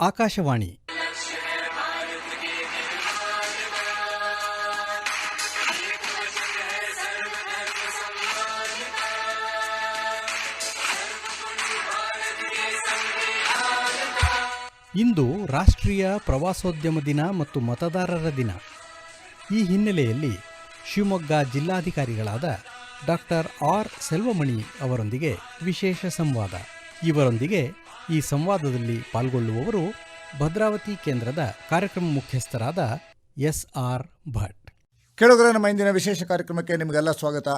ಆಕಾಶವಾಣಿ. ಇಂದು ರಾಷ್ಟ್ರೀಯ ಪ್ರವಾಸೋದ್ಯಮ ದಿನ ಮತ್ತು ಮತದಾರರ ದಿನ. ಈ ಹಿನ್ನೆಲೆಯಲ್ಲಿ ಶಿವಮೊಗ್ಗ ಜಿಲ್ಲಾಧಿಕಾರಿಗಳಾದ ಡಾಕ್ಟರ್ ಆರ್. ಸೆಲ್ವಮಣಿ ಅವರೊಂದಿಗೆ ವಿಶೇಷ ಸಂವಾದ. ಇವರೊಂದಿಗೆ ಈ ಸಂವಾದದಲ್ಲಿ ಪಾಲ್ಗೊಳ್ಳುವವರು ಭದ್ರಾವತಿ ಕೇಂದ್ರದ ಕಾರ್ಯಕ್ರಮ ಮುಖ್ಯಸ್ಥರಾದ ಎಸ್ ಆರ್ ಭಟ್. ಕೇಳುಗರ, ನಮ್ಮ ಇಂದಿನ ವಿಶೇಷ ಕಾರ್ಯಕ್ರಮಕ್ಕೆ ನಿಮಗೆಲ್ಲ ಸ್ವಾಗತ.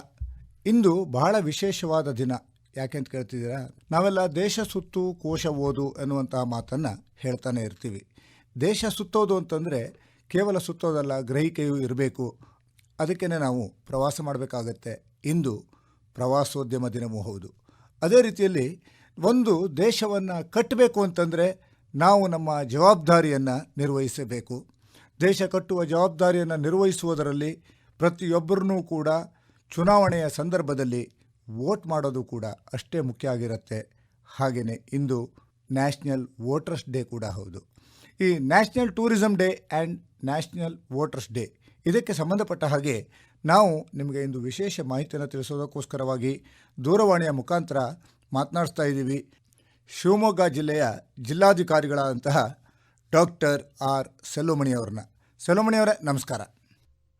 ಇಂದು ಬಹಳ ವಿಶೇಷವಾದ ದಿನ. ಯಾಕೆ ಅಂತ ಕೇಳ್ತಿದ್ದೀರಾ? ನಾವೆಲ್ಲ ದೇಶ ಸುತ್ತು ಕೋಶ ಓದು ಎನ್ನುವಂತಹ ಮಾತನ್ನು ಹೇಳ್ತಾನೆ ಇರ್ತೀವಿ. ದೇಶ ಸುತ್ತೋದು ಅಂತಂದರೆ ಕೇವಲ ಸುತ್ತೋದಲ್ಲ, ಗ್ರಹಿಕೆಯೂ ಇರಬೇಕು. ಅದಕ್ಕೇ ನಾವು ಪ್ರವಾಸ ಮಾಡಬೇಕಾಗತ್ತೆ. ಇಂದು ಪ್ರವಾಸೋದ್ಯಮ ದಿನವೂ ಹೌದು. ಅದೇ ರೀತಿಯಲ್ಲಿ ಒಂದು ದೇಶವನ್ನು ಕಟ್ಟಬೇಕು ಅಂತಂದರೆ ನಾವು ನಮ್ಮ ಜವಾಬ್ದಾರಿಯನ್ನು ನಿರ್ವಹಿಸಬೇಕು. ದೇಶ ಕಟ್ಟುವ ಜವಾಬ್ದಾರಿಯನ್ನು ನಿರ್ವಹಿಸುವುದರಲ್ಲಿ ಪ್ರತಿಯೊಬ್ಬರನ್ನೂ ಕೂಡ ಚುನಾವಣೆಯ ಸಂದರ್ಭದಲ್ಲಿ ವೋಟ್ ಮಾಡೋದು ಕೂಡ ಅಷ್ಟೇ ಮುಖ್ಯ ಆಗಿರುತ್ತೆ. ಹಾಗೆಯೇ ಇಂದು ನ್ಯಾಷನಲ್ ವೋಟರ್ಸ್ ಡೇ ಕೂಡ ಹೌದು. ಈ national tourism day and national voters day ಇದಕ್ಕೆ ಸಂಬಂಧಪಟ್ಟ ಹಾಗೆ ನಾವು ನಿಮಗೆ ಇಂದು ವಿಶೇಷ ಮಾಹಿತಿಯನ್ನು ತಿಳಿಸೋದಕ್ಕೋಸ್ಕರವಾಗಿ ದೂರವಾಣಿಯ ಮುಖಾಂತರ ಮಾತನಾಡಿಸ್ತಾ ಇದ್ದೀವಿ. ಶಿವಮೊಗ್ಗ ಜಿಲ್ಲೆಯ ಜಿಲ್ಲಾಧಿಕಾರಿಗಳಾದಂತಹ ಡಾಕ್ಟರ್ ಆರ್ ಸೆಲ್ಲೋಮಣಿ ಅವರೇ ನಮಸ್ಕಾರ.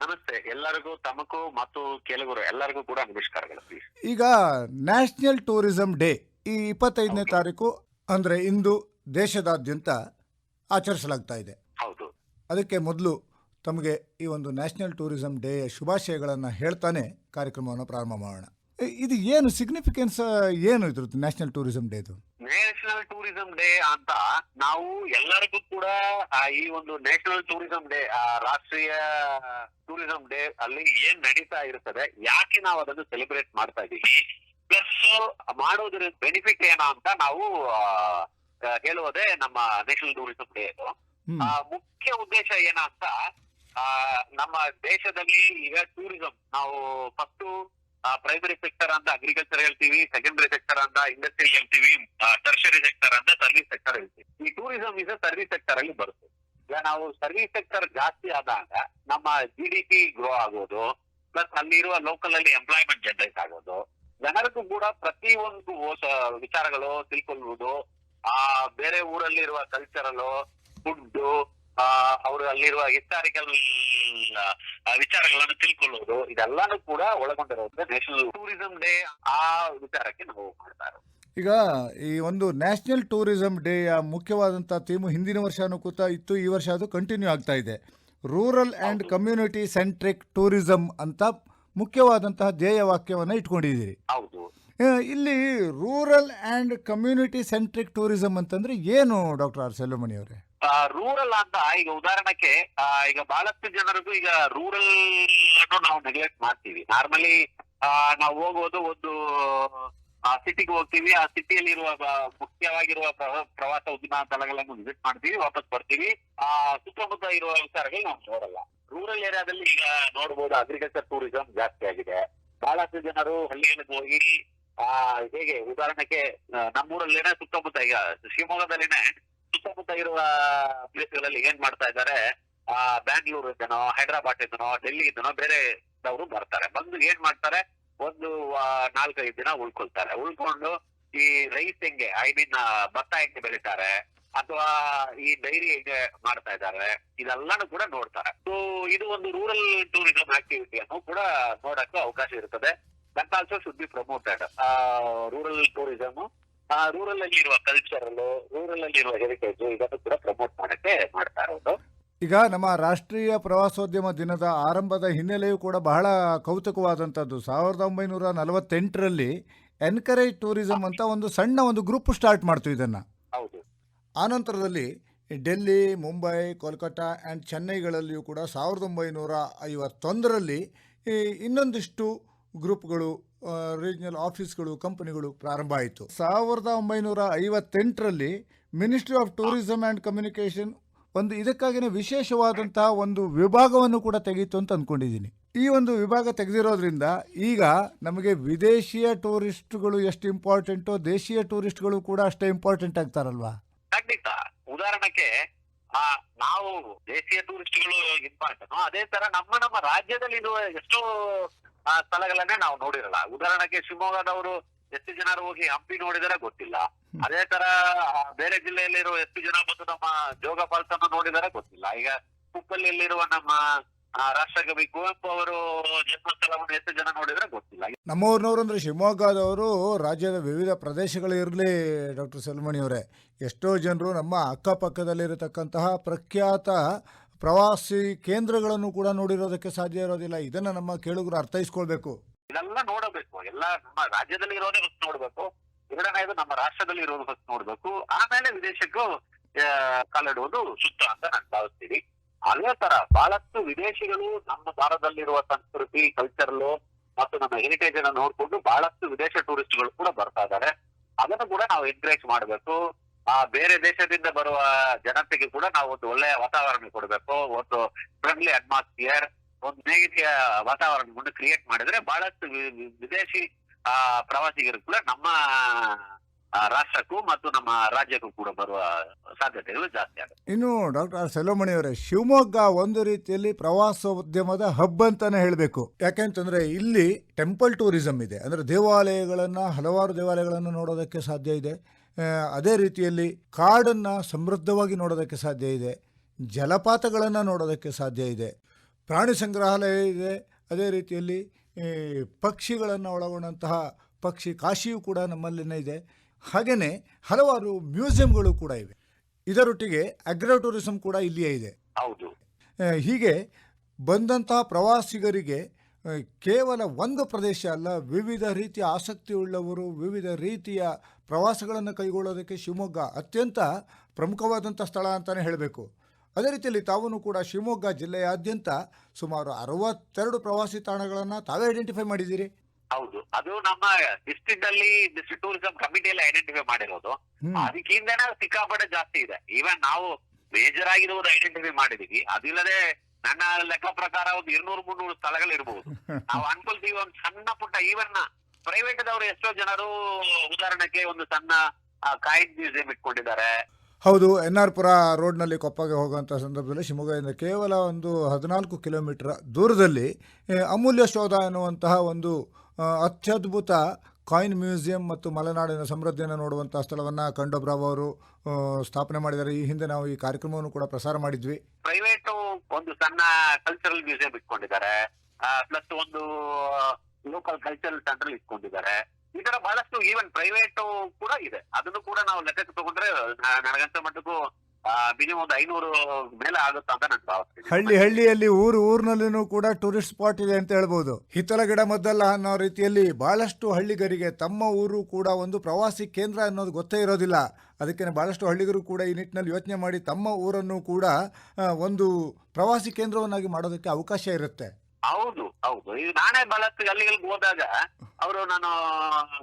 ನಮಸ್ತೆ. ಎಲ್ಲರಿಗೂ ತಮಗೂ ಮತ್ತು ಕೆಲವರು ಎಲ್ಲರಿಗೂ ಕೂಡ ನಮಸ್ಕಾರಗಳು ಈಗ ನ್ಯಾಷನಲ್ ಟೂರಿಸಂ ಡೇ ಈ ಇಪ್ಪತ್ತೈದನೇ ತಾರೀಕು ಅಂದ್ರೆ ಇಂದು ದೇಶದಾದ್ಯಂತ ಆಚರಿಸಲಾಗ್ತಾ ಇದೆ. ಹೌದು. ಅದಕ್ಕೆ ಮೊದಲು ತಮಗೆ ಈ ಒಂದು ನ್ಯಾಷನಲ್ ಟೂರಿಸಂ ಡೇಯ ಶುಭಾಶಯಗಳನ್ನು ಹೇಳ್ತಾನೆ ಕಾರ್ಯಕ್ರಮವನ್ನು ಪ್ರಾರಂಭ ಮಾಡೋಣ. ಇದು ಏನು ಸಿಗ್ನಿಫಿಕೆನ್ಸ್ ಏನು ಇದ್ರದ್ದು ನ್ಯಾಷನಲ್ ಟೂರಿಸಂ ಡೇದು ನ್ಯಾಷನಲ್ ಟೂರಿಸಂ ಡೇ ಅಂತ ನಾವು ಎಲ್ಲರಿಗೂ ಕೂಡ ಆ, ಈ ಒಂದು ನ್ಯಾಷನಲ್ ಟೂರಿಸಂ ಡೇ ರಾಷ್ಟ್ರೀಯ ಟೂರಿಸಂ ಡೇ ಅಲ್ಲಿ ಏನ್ ನಡೀತಾ ಇರ್ತದೆ ಯಾಕೆ ನಾವು ಅದನ್ನು ಸೆಲೆಬ್ರೇಟ್ ಮಾಡ್ತಾ ಇದೀವಿ? ಪ್ಲಸ್ ಮಾಡೋದ್ರ ಬೆನಿಫಿಟ್ ಏನೋ ಅಂತ ನಾವು ಆ, ಆ, ಹೇಳುವುದೇ ನಮ್ಮ ನ್ಯಾಷನಲ್ ಟೂರಿಸಂ ಡೇ ಅದು ಆ, ಮುಖ್ಯ ಉದ್ದೇಶ ಏನಂತ ಆ, ನಮ್ಮ ದೇಶದಲ್ಲಿ ಈಗ ಟೂರಿಸಂ ನಾವು ಫಸ್ಟ್ ಪ್ರೈಮರಿ ಸೆಕ್ಟರ್ ಅಂತ ಅಗ್ರಿಕಲ್ಚರ್ ಹೇಳ್ತೀವಿ ಸೆಕೆಂಡರಿ ಸೆಕ್ಟರ್ ಅಂತ ಇಂಡಸ್ಟ್ರಿ ಹೇಳ್ತೀವಿ ಟರ್ಷರಿ ಸೆಕ್ಟರ್ ಅಂತ ಸರ್ವಿಸ್ ಸೆಕ್ಟರ್ ಹೇಳ್ತೀವಿ. ಈ ಟೂರಿಸಂ ಇಸ್ ಸರ್ವಿಸ್ ಸೆಕ್ಟರ್ ಅಲ್ಲಿ ಬರುತ್ತೆ. ಈಗ ನಾವು ಸರ್ವಿಸ್ ಸೆಕ್ಟರ್ ಜಾಸ್ತಿ ಆದಾಗ ನಮ್ಮ ಜಿ ಡಿ ಪಿ ಗ್ರೋ ಆಗೋದು ಪ್ಲಸ್ ಅಲ್ಲಿರುವ ಲೋಕಲ್ ಅಲ್ಲಿ ಎಂಪ್ಲಾಯ್ಮೆಂಟ್ ಜನರೇಟ್ ಆಗೋದು. ಜನರಿಗೂ ಕೂಡ ಪ್ರತಿ ಒಂದು ವಿಚಾರಗಳು ತಿಳ್ಕೊಳ್ಳುವುದು ಆ ಬೇರೆ ಊರಲ್ಲಿರುವ ಕಲ್ಚರಲ್ ಫುಡ್ ಅವರು ಅಲ್ಲಿರುವ ಹಿಸ್ಟಾರಿಕಲ್ ವಿಚಾರಗಳನ್ನು ತಿಳ್ಕೊಳ್ಳೋದು ಇದೆಲ್ಲಾನು ಕೂಡ ಒಳಗೊಂಡಿರೋದ್ರೆ ನ್ಯಾಷನಲ್ ಟೂರಿಸಂ ಡೇ ಆ ವಿಚಾರಕ್ಕೆ ನಾವು ಮಾಡ್ತಾರೆ ಈಗ ಈ ಒಂದು ನ್ಯಾಷನಲ್ ಟೂರಿಸಂ ಯ ಮುಖ್ಯವಾದಂತಹ ತೀಮ್ ಹಿಂದಿನ ವರ್ಷನೂ ಕೂತ ಇತ್ತು ಈ ವರ್ಷ ಅದು ಕಂಟಿನ್ಯೂ ಆಗ್ತಾ ಇದೆ. Rural and community centric tourism ಅಂತ ಮುಖ್ಯವಾದಂತಹ ಧ್ಯೇಯ ವಾಕ್ಯವನ್ನು ಇಟ್ಕೊಂಡಿದ್ದೀರಿ. ಹೌದು. ಇಲ್ಲಿ rural and community centric tourism ಅಂತಂದ್ರೆ ಏನು ಡಾಕ್ಟರ್ ಆರ್. ಸೆಲ್ವಮಣಿ ಅವರೇ ರೂರಲ್ ಅಂತ ಈಗ ಉದಾಹರಣಕ್ಕೆ ಈಗ ಬಹಳಷ್ಟು ಜನರಿಗೂ ಈಗ ರೂರಲ್ ಅನ್ನು ನಾವು ನೆಗ್ಲೆಕ್ಟ್ ಮಾಡ್ತೀವಿ. ನಾರ್ಮಲಿ ನಾವು ಹೋಗೋದು ಒಂದು ಸಿಟಿಗೆ ಹೋಗ್ತೀವಿ. ಆ ಸಿಟಿಯಲ್ಲಿ ಇರುವ ಮುಖ್ಯವಾಗಿರುವ ಪ್ರವ- ಪ್ರವಾಸ ಉದ್ಯಮ ಸ್ಥಳಗಳನ್ನು ವಿಸಿಟ್ ಮಾಡ್ತೀವಿ ವಾಪಸ್ ಬರ್ತೀವಿ. ಆ ಸುತ್ತಮುತ್ತ ಇರುವ ವಿಚಾರಗಳು ನಾವು ನೋಡಲ್ಲ. ರೂರಲ್ ಏರಿಯಾದಲ್ಲಿ ಈಗ ನೋಡಬಹುದು ಅಗ್ರಿಕಲ್ಚರ್ ಟೂರಿಸಂ ಜಾಸ್ತಿ ಆಗಿದೆ. ಬಹಳಷ್ಟು ಜನರು ಹಳ್ಳಿಗಳಿಗೆ ಹೋಗಿ ಆ ಹೇಗೆ ಉದಾಹರಣೆಗೆ ಆ, ನಮ್ಮೂರಲ್ಲೇನೆ ಸುತ್ತಮುತ್ತ ಈಗ ಶಿವಮೊಗ್ಗದಲ್ಲಿನೇ ಸುತ್ತಮುತ್ತ ಇರುವ ಪ್ಲೇಸ್ಗಳಲ್ಲಿ ಏನ್ ಮಾಡ್ತಾ ಇದ್ದಾರೆ, ಆ ಬ್ಯಾಂಗ್ಳೂರ್ ಇದ್ದನೋ ಹೈದರಾಬಾದ್ ಇದ್ದನೋ ಡೆಲ್ಲಿ ಇದ್ದನೋ ಬೇರೆ ಅವರು ಬರ್ತಾರೆ. ಬಂದು ಏನ್ ಮಾಡ್ತಾರೆ, ಒಂದು ನಾಲ್ಕೈದು ದಿನ ಉಳ್ಕೊಳ್ತಾರೆ. ಉಳ್ಕೊಂಡು ಈ ರೈಸ್ ಹೆಂಗೆ ಐ ಮೀನ್ ಭತ್ತ ಹೆಂಗೆ ಬೆಳಿತಾರೆ, ಅಥವಾ ಈ ಡೈರಿ ಹೆಂಗೆ ಮಾಡ್ತಾ ಇದ್ದಾರೆ, ಇದೆಲ್ಲಾನು ಕೂಡ ನೋಡ್ತಾರೆ. ಸೊ ಇದು ಒಂದು ರೂರಲ್ ಟೂರಿಸಂ ಆಕ್ಟಿವಿಟಿ ಅನ್ನು ಕೂಡ ನೋಡಕ್ಕೆ ಅವಕಾಶ ಇರ್ತದೆ. That also should be promoted rural tourism rural ಅಲ್ಲಿ ಇರುವ ಕಲ್ಚರಲ್ ರೂರಲ್ ಅಲ್ಲಿ ಇರುವ ಹೆರಿಟೇಜ್ ಇದನ್ನು ಕೂಡ ಪ್ರಮೋಟ್ ಮಾಡಕ್ಕೆ ಮಾಡ್ತಾ ಇರೋದು. ಈಗ ನಮ್ಮ ರಾಷ್ಟ್ರೀಯ ಪ್ರವಾಸೋದ್ಯಮ ದಿನದ ಆರಂಭದ ಹಿನ್ನೆಲೆಯೂ ಕೂಡ ಬಹಳ ಕೌತುಕವಾದಂಥದ್ದು. ಸಾವಿರದ ಒಂಬೈನೂರ ನಲವತ್ತೆಂಟರಲ್ಲಿ ಎನ್ಕರೇಜ್ ಟೂರಿಸಂ ಅಂತ ಒಂದು ಸಣ್ಣ ಒಂದು ಗ್ರೂಪ್ ಸ್ಟಾರ್ಟ್ ಮಾಡ್ತು ಇದನ್ನು. ಆ ಆನಂತರದಲ್ಲಿ ಡೆಲ್ಲಿ ಮುಂಬೈ ಕೋಲ್ಕತ್ತಾ ಆ್ಯಂಡ್ ಚೆನ್ನೈಗಳಲ್ಲಿಯೂ ಕೂಡ ಸಾವಿರದ ಒಂಬೈನೂರ ಐವತ್ತೊಂದರಲ್ಲಿ ಇನ್ನೊಂದಿಷ್ಟು ಗ್ರೂಪ್ಗಳು ರೀಜನಲ್ ಆಫೀಸ್ಗಳು ಕಂಪನಿಗಳು ಪ್ರಾರಂಭ ಆಯಿತು. ಸಾವಿರದ ಒಂಬೈನೂರ ಐವತ್ತೆಂಟರಲ್ಲಿ ministry of tourism and communication ಒಂದು ಇದಕ್ಕಾಗಿನೇ ವಿಶೇಷವಾದಂತಹ ಒಂದು ವಿಭಾಗವನ್ನು ಕೂಡ ತೆಗೀತು ಅಂತ ಅಂದ್ಕೊಂಡಿದ್ದೀನಿ ಈ ಒಂದು ವಿಭಾಗ ತೆಗೆದಿರೋದ್ರಿಂದ ಈಗ ನಮಗೆ ವಿದೇಶಿಯ ಟೂರಿಸ್ಟ್ಗಳು ಎಷ್ಟು ಇಂಪಾರ್ಟೆಂಟೋ ದೇಶೀಯ ಟೂರಿಸ್ಟ್ಗಳು ಕೂಡ ಅಷ್ಟೇ ಇಂಪಾರ್ಟೆಂಟ್ ಆಗ್ತಾರಲ್ವಾ? ಖಂಡಿತ. ಉದಾಹರಣಕ್ಕೆ ನಾವು ದೇಶೀಯ ಟೂರಿಸ್ಟ್ಗಳು ಇಂಪಾರ್ಟೆಂಟ್ ಅದೇ ತರ ನಮ್ಮ ನಮ್ಮ ರಾಜ್ಯದಲ್ಲಿ ಇರುವ ಎಷ್ಟೋ ಆ, ಸ್ಥಳಗಳನ್ನೇ ನಾವು ನೋಡಿರಲ್ಲ. ಉದಾಹರಣೆಗೆ ಶಿವಮೊಗ್ಗದವರು ಎಷ್ಟು ಜನರು ಹೋಗಿ ಹಂಪಿ ನೋಡಿದರೆ ಗೊತ್ತಿಲ್ಲ. ಅದೇ ತರ ಬೇರೆ ಜಿಲ್ಲೆಯಲ್ಲಿರುವ ಎಷ್ಟು ಜನ ಬಂದು ನಮ್ಮ ಜೋಗ ಫಾಲ್ಸ್ ಅನ್ನು ನೋಡಿದರೆ ಗೊತ್ತಿಲ್ಲ. ಈಗ ಕುಪ್ಪಲ್ಲಿರುವ ನಮ್ಮ ರಾಷ್ಟ್ರಕವಿ ಕುವೆಂಪು ಅವರು ಜನ್ಮಸ್ಥಳವನ್ನು ಎಷ್ಟು ಜನ ನೋಡಿದ್ರೆ ಗೊತ್ತಿಲ್ಲ. ನಮ್ಮೂರಿನವರು ಅಂದ್ರೆ ಶಿವಮೊಗ್ಗದವರು ರಾಜ್ಯದ ವಿವಿಧ ಪ್ರದೇಶಗಳಿರಲಿ ಡಾಕ್ಟರ್ ಸೆಲ್ಮಣಿ ಅವರೇ ಎಷ್ಟೋ ಜನರು ನಮ್ಮ ಅಕ್ಕಪಕ್ಕದಲ್ಲಿರತಕ್ಕಂತಹ ಪ್ರಖ್ಯಾತ ಪ್ರವಾಸಿ ಕೇಂದ್ರಗಳನ್ನು ಕೂಡ ನೋಡಿರೋದಕ್ಕೆ ಸಾಧ್ಯ ಇರೋದಿಲ್ಲ. ಇದನ್ನ ನಮ್ಮ ಕೇಳುಗರು ಅರ್ಥೈಸ್ಕೊಳ್ಬೇಕು. ಇದೆಲ್ಲ ನೋಡಬೇಕು. ಎಲ್ಲ ನಮ್ಮ ರಾಜ್ಯದಲ್ಲಿ ಇರೋದೇ ಫಸ್ಟ್ ನೋಡ್ಬೇಕು. ಎರಡನೇದು ನಮ್ಮ ರಾಷ್ಟ್ರದಲ್ಲಿ ಇರೋದು ಫಸ್ಟ್ ನೋಡ್ಬೇಕು. ಆಮೇಲೆ ವಿದೇಶಕ್ಕೂ ಕಾಲಿಡುವುದು ಸೂಕ್ತ ಅಂತ ನಾನು ಭಾವಿಸ್ತೀನಿ. ಅದೇ ತರ ಬಹಳಷ್ಟು ವಿದೇಶಿಗಳು ನಮ್ಮ ಭಾರತದಲ್ಲಿರುವ ಸಂಸ್ಕೃತಿ ಕಲ್ಚರ್ಲು ಮತ್ತು ನಮ್ಮ ಹೆರಿಟೇಜ್ ಅನ್ನು ನೋಡ್ಕೊಂಡು ಬಹಳಷ್ಟು ವಿದೇಶ ಟೂರಿಸ್ಟ್ಗಳು ಕೂಡ ಬರ್ತಾ ಇದ್ದಾರೆ. ಅದನ್ನು ಕೂಡ ನಾವು ಎನ್ಕರೇಜ್ ಮಾಡಬೇಕು. ಆ ಬೇರೆ ದೇಶದಿಂದ ಬರುವ ಜನತೆಗೆ ಕೂಡ ನಾವು ಒಂದು ಒಳ್ಳೆಯ ವಾತಾವರಣ ಕೊಡಬೇಕು, ಒಂದು ಫ್ರೆಂಡ್ಲಿ ಅಟ್ಮಾಸ್ಫಿಯರ್ ಒಂದು ಸ್ನೇಹಿತೆಯ ವಾತಾವರಣವನ್ನು ಕ್ರಿಯೇಟ್ ಮಾಡಿದ್ರೆ ಬಹಳಷ್ಟು ವಿದೇಶಿ, ಆ, ಪ್ರವಾಸಿಗರು ಕೂಡ ನಮ್ಮ ರಾಷ್ಟ್ರಕ್ಕೂ ಮತ್ತು ನಮ್ಮ ರಾಜ್ಯಕ್ಕೂ ಕೂಡ ಬರುವ ಸಾಧ್ಯತೆಗಳು ಜಾಸ್ತಿ ಆಗುತ್ತೆ. ಇನ್ನು ಡಾಕ್ಟರ್ ಸೆಲೋಮಣಿ ಅವರೇ, ಶಿವಮೊಗ್ಗ ಒಂದು ರೀತಿಯಲ್ಲಿ ಪ್ರವಾಸೋದ್ಯಮದ ಹಬ್ ಅಂತಾನೆ ಹೇಳಬೇಕು. ಯಾಕೆಂತಂದ್ರೆ ಇಲ್ಲಿ ಟೆಂಪಲ್ ಟೂರಿಸಂ ಇದೆ. ಅಂದ್ರೆ ದೇವಾಲಯಗಳನ್ನ, ಹಲವಾರು ದೇವಾಲಯಗಳನ್ನು ನೋಡೋದಕ್ಕೆ ಸಾಧ್ಯ ಇದೆ. ಅದೇ ರೀತಿಯಲ್ಲಿ ಕಾಡನ್ನು ಸಮೃದ್ಧವಾಗಿ ನೋಡೋದಕ್ಕೆ ಸಾಧ್ಯ ಇದೆ. ಜಲಪಾತಗಳನ್ನು ನೋಡೋದಕ್ಕೆ ಸಾಧ್ಯ ಇದೆ. ಪ್ರಾಣಿ ಸಂಗ್ರಹಾಲಯ ಇದೆ. ಅದೇ ರೀತಿಯಲ್ಲಿ ಪಕ್ಷಿಗಳನ್ನು ಒಳಗೊಂಡಂತಹ ಪಕ್ಷಿ ಕಾಶಿಯೂ ಕೂಡ ನಮ್ಮಲ್ಲಿನೇ ಇದೆ. ಹಾಗೆಯೇ ಹಲವಾರು ಮ್ಯೂಸಿಯಂಗಳು ಕೂಡ ಇವೆ. ಇದರೊಟ್ಟಿಗೆ ಅಗ್ರೋ ಟೂರಿಸಂ ಕೂಡ ಇಲ್ಲಿಯೇ ಇದೆ. ಹೌದು. ಹೀಗೆ ಬಂದಂತಹ ಪ್ರವಾಸಿಗರಿಗೆ ಕೇವಲ ಒಂದು ಪ್ರದೇಶ ಅಲ್ಲ ವಿವಿಧ ರೀತಿಯ ಆಸಕ್ತಿ ಉಳ್ಳವರು ವಿವಿಧ ರೀತಿಯ ಪ್ರವಾಸಗಳನ್ನು ಕೈಗೊಳ್ಳೋದಕ್ಕೆ ಶಿವಮೊಗ್ಗ ಅತ್ಯಂತ ಪ್ರಮುಖವಾದಂಥ ಸ್ಥಳ ಅಂತಲೇ ಹೇಳಬೇಕು. ಅದೇ ರೀತಿಯಲ್ಲಿ ತಾವೂ ಕೂಡ ಶಿವಮೊಗ್ಗ ಜಿಲ್ಲೆಯಾದ್ಯಂತ ಸುಮಾರು ಅರವತ್ತೆರಡು ಪ್ರವಾಸಿ ತಾಣಗಳನ್ನು ತಾವೇ ಐಡೆಂಟಿಫೈ ಮಾಡಿದ್ದೀರಿ? ಹೌದು. ಅದು ನಮ್ಮ ಡಿಸ್ಟ್ರಿಕ್ಟ್ ಅಲ್ಲಿ ಡಿಸ್ಟ್ರಿಕ್ಟ್ ಟೂರಿಸಂ ಕಮಿಟಿ ಎಲ್ಲ ಐಡೆಂಟಿಫೈ ಮಾಡಿರೋದು. ಅದಕ್ಕಿಂತ ಸಿಕ್ಕಾಪಟ್ಟೆ ಜಾಸ್ತಿ ಇದೆ. ಈವನ್ ನಾವು ಮೇಜರ್ ಆಗಿರೋದು ಐಡೆಂಟಿಫೈ ಮಾಡಿದೀವಿ. ಅದಿಲ್ಲದೆ ನನ್ನ ಲೆಕ್ಕ ಪ್ರಕಾರ ಒಂದು ಇರ್ನೂರು ಮುನ್ನೂರು ಸ್ಥಳಗಳು ಇರಬಹುದು ನಾವು ಅನ್ಕೊಳ್ತೀವಿ ಒಂದು ಸಣ್ಣ ಪುಟ್ಟ ಈವನ್ ಪ್ರೈವೇಟ್ ಅವರು ಎಷ್ಟೋ ಜನರು ಉದಾಹರಣೆಗೆ ಒಂದು ಸಣ್ಣ ಕಾಯಿನ್ ಮ್ಯೂಸಿಯಂ ಇಟ್ಕೊಂಡಿದ್ದಾರೆ. ಹೌದು ಎನ್ ಆರ್ ಪುರ ರೋಡ್ನಲ್ಲಿ ಕೊಪ್ಪಗೆ ಹೋಗುವಂಥ ಸಂದರ್ಭದಲ್ಲಿ ಶಿವಮೊಗ್ಗದಿಂದ ಕೇವಲ ಒಂದು ಹದಿನಾಲ್ಕು ಕಿಲೋಮೀಟರ್ ದೂರದಲ್ಲಿ ಅಮೂಲ್ಯ ಶೋಧ ಎನ್ನುವಂತಹ ಒಂದು ಅತ್ಯದ್ಭುತ ಕಾಯಿನ್ ಮ್ಯೂಸಿಯಂ ಮತ್ತು ಮಲೆನಾಡಿನ ಸಮೃದ್ಧಿಯನ್ನು ನೋಡುವಂಥ ಸ್ಥಳವನ್ನು ಕಂಡೋಬ್ರಾವ್ ಅವರು ಸ್ಥಾಪನೆ ಮಾಡಿದ್ದಾರೆ. ಈ ಹಿಂದೆ ನಾವು ಈ ಕಾರ್ಯಕ್ರಮವನ್ನು ಕೂಡ ಪ್ರಸಾರ ಮಾಡಿದ್ವಿ. ಪ್ರೈವೇಟ್ ಒಂದು ಸಣ್ಣ ಕಲ್ಚರಲ್ ಮ್ಯೂಸಿಯಂ ಇಟ್ಕೊಂಡಿದ್ದಾರೆ. ಪ್ಲಸ್ ಒಂದು ಲೋಕಲ್ ಕಲ್ಚರಲ್ ಸೆಂಟರ್ ಇಟ್ಕೊಂಡಿದ್ದಾರೆ. ಈ ತರ ಬಹಳಷ್ಟು ಈವನ್ ಪ್ರೈವೇಟ್ ಕೂಡ ಇದೆ. ಅದನ್ನು ಕೂಡ ನಾವು ಲೆಕ್ಕಕ್ಕೆ ತಗೊಂಡ್ರೆ ನನಗಂತ ಮಟ್ಟಕ್ಕೂ ಮಿನಿಮಮ್ ಒಂದು ಐನೂರು ಮೇಲೆ ಆಗುತ್ತಾ ಅಂತ ಭಾವಿಸ್ತೀನಿ. ಹಳ್ಳಿ ಹಳ್ಳಿಯಲ್ಲಿ ಊರು ಊರಿನಲ್ಲೂ ಕೂಡ ಟೂರಿಸ್ಟ್ ಸ್ಪಾಟ್ ಇದೆ ಅಂತ ಹೇಳ್ಬೋದು. ಹಿತ್ತಲ ಗಿಡ ಮದ್ದಲ್ಲ ಅನ್ನೋ ರೀತಿಯಲ್ಲಿ ಬಹಳಷ್ಟು ಹಳ್ಳಿಗರಿಗೆ ತಮ್ಮ ಊರು ಕೂಡ ಒಂದು ಪ್ರವಾಸಿ ಕೇಂದ್ರ ಅನ್ನೋದು ಗೊತ್ತೇ ಇರೋದಿಲ್ಲ. ಅದಕ್ಕೆ ಬಹಳಷ್ಟು ಹಳ್ಳಿಗರು ಕೂಡ ಈ ನಿಟ್ಟಿನಲ್ಲಿ ಯೋಚನೆ ಮಾಡಿ ತಮ್ಮ ಊರನ್ನು ಕೂಡ ಒಂದು ಪ್ರವಾಸಿ ಕೇಂದ್ರವನ್ನಾಗಿ ಮಾಡೋದಕ್ಕೆ ಅವಕಾಶ ಇರುತ್ತೆ. ಹೌದು. ಹೌದು. ಈಗ ನಾನೇ ಬಲತ್ ಅಲ್ಲಿಗೆ ಹೋದಾಗ ಅವರು ನಾನು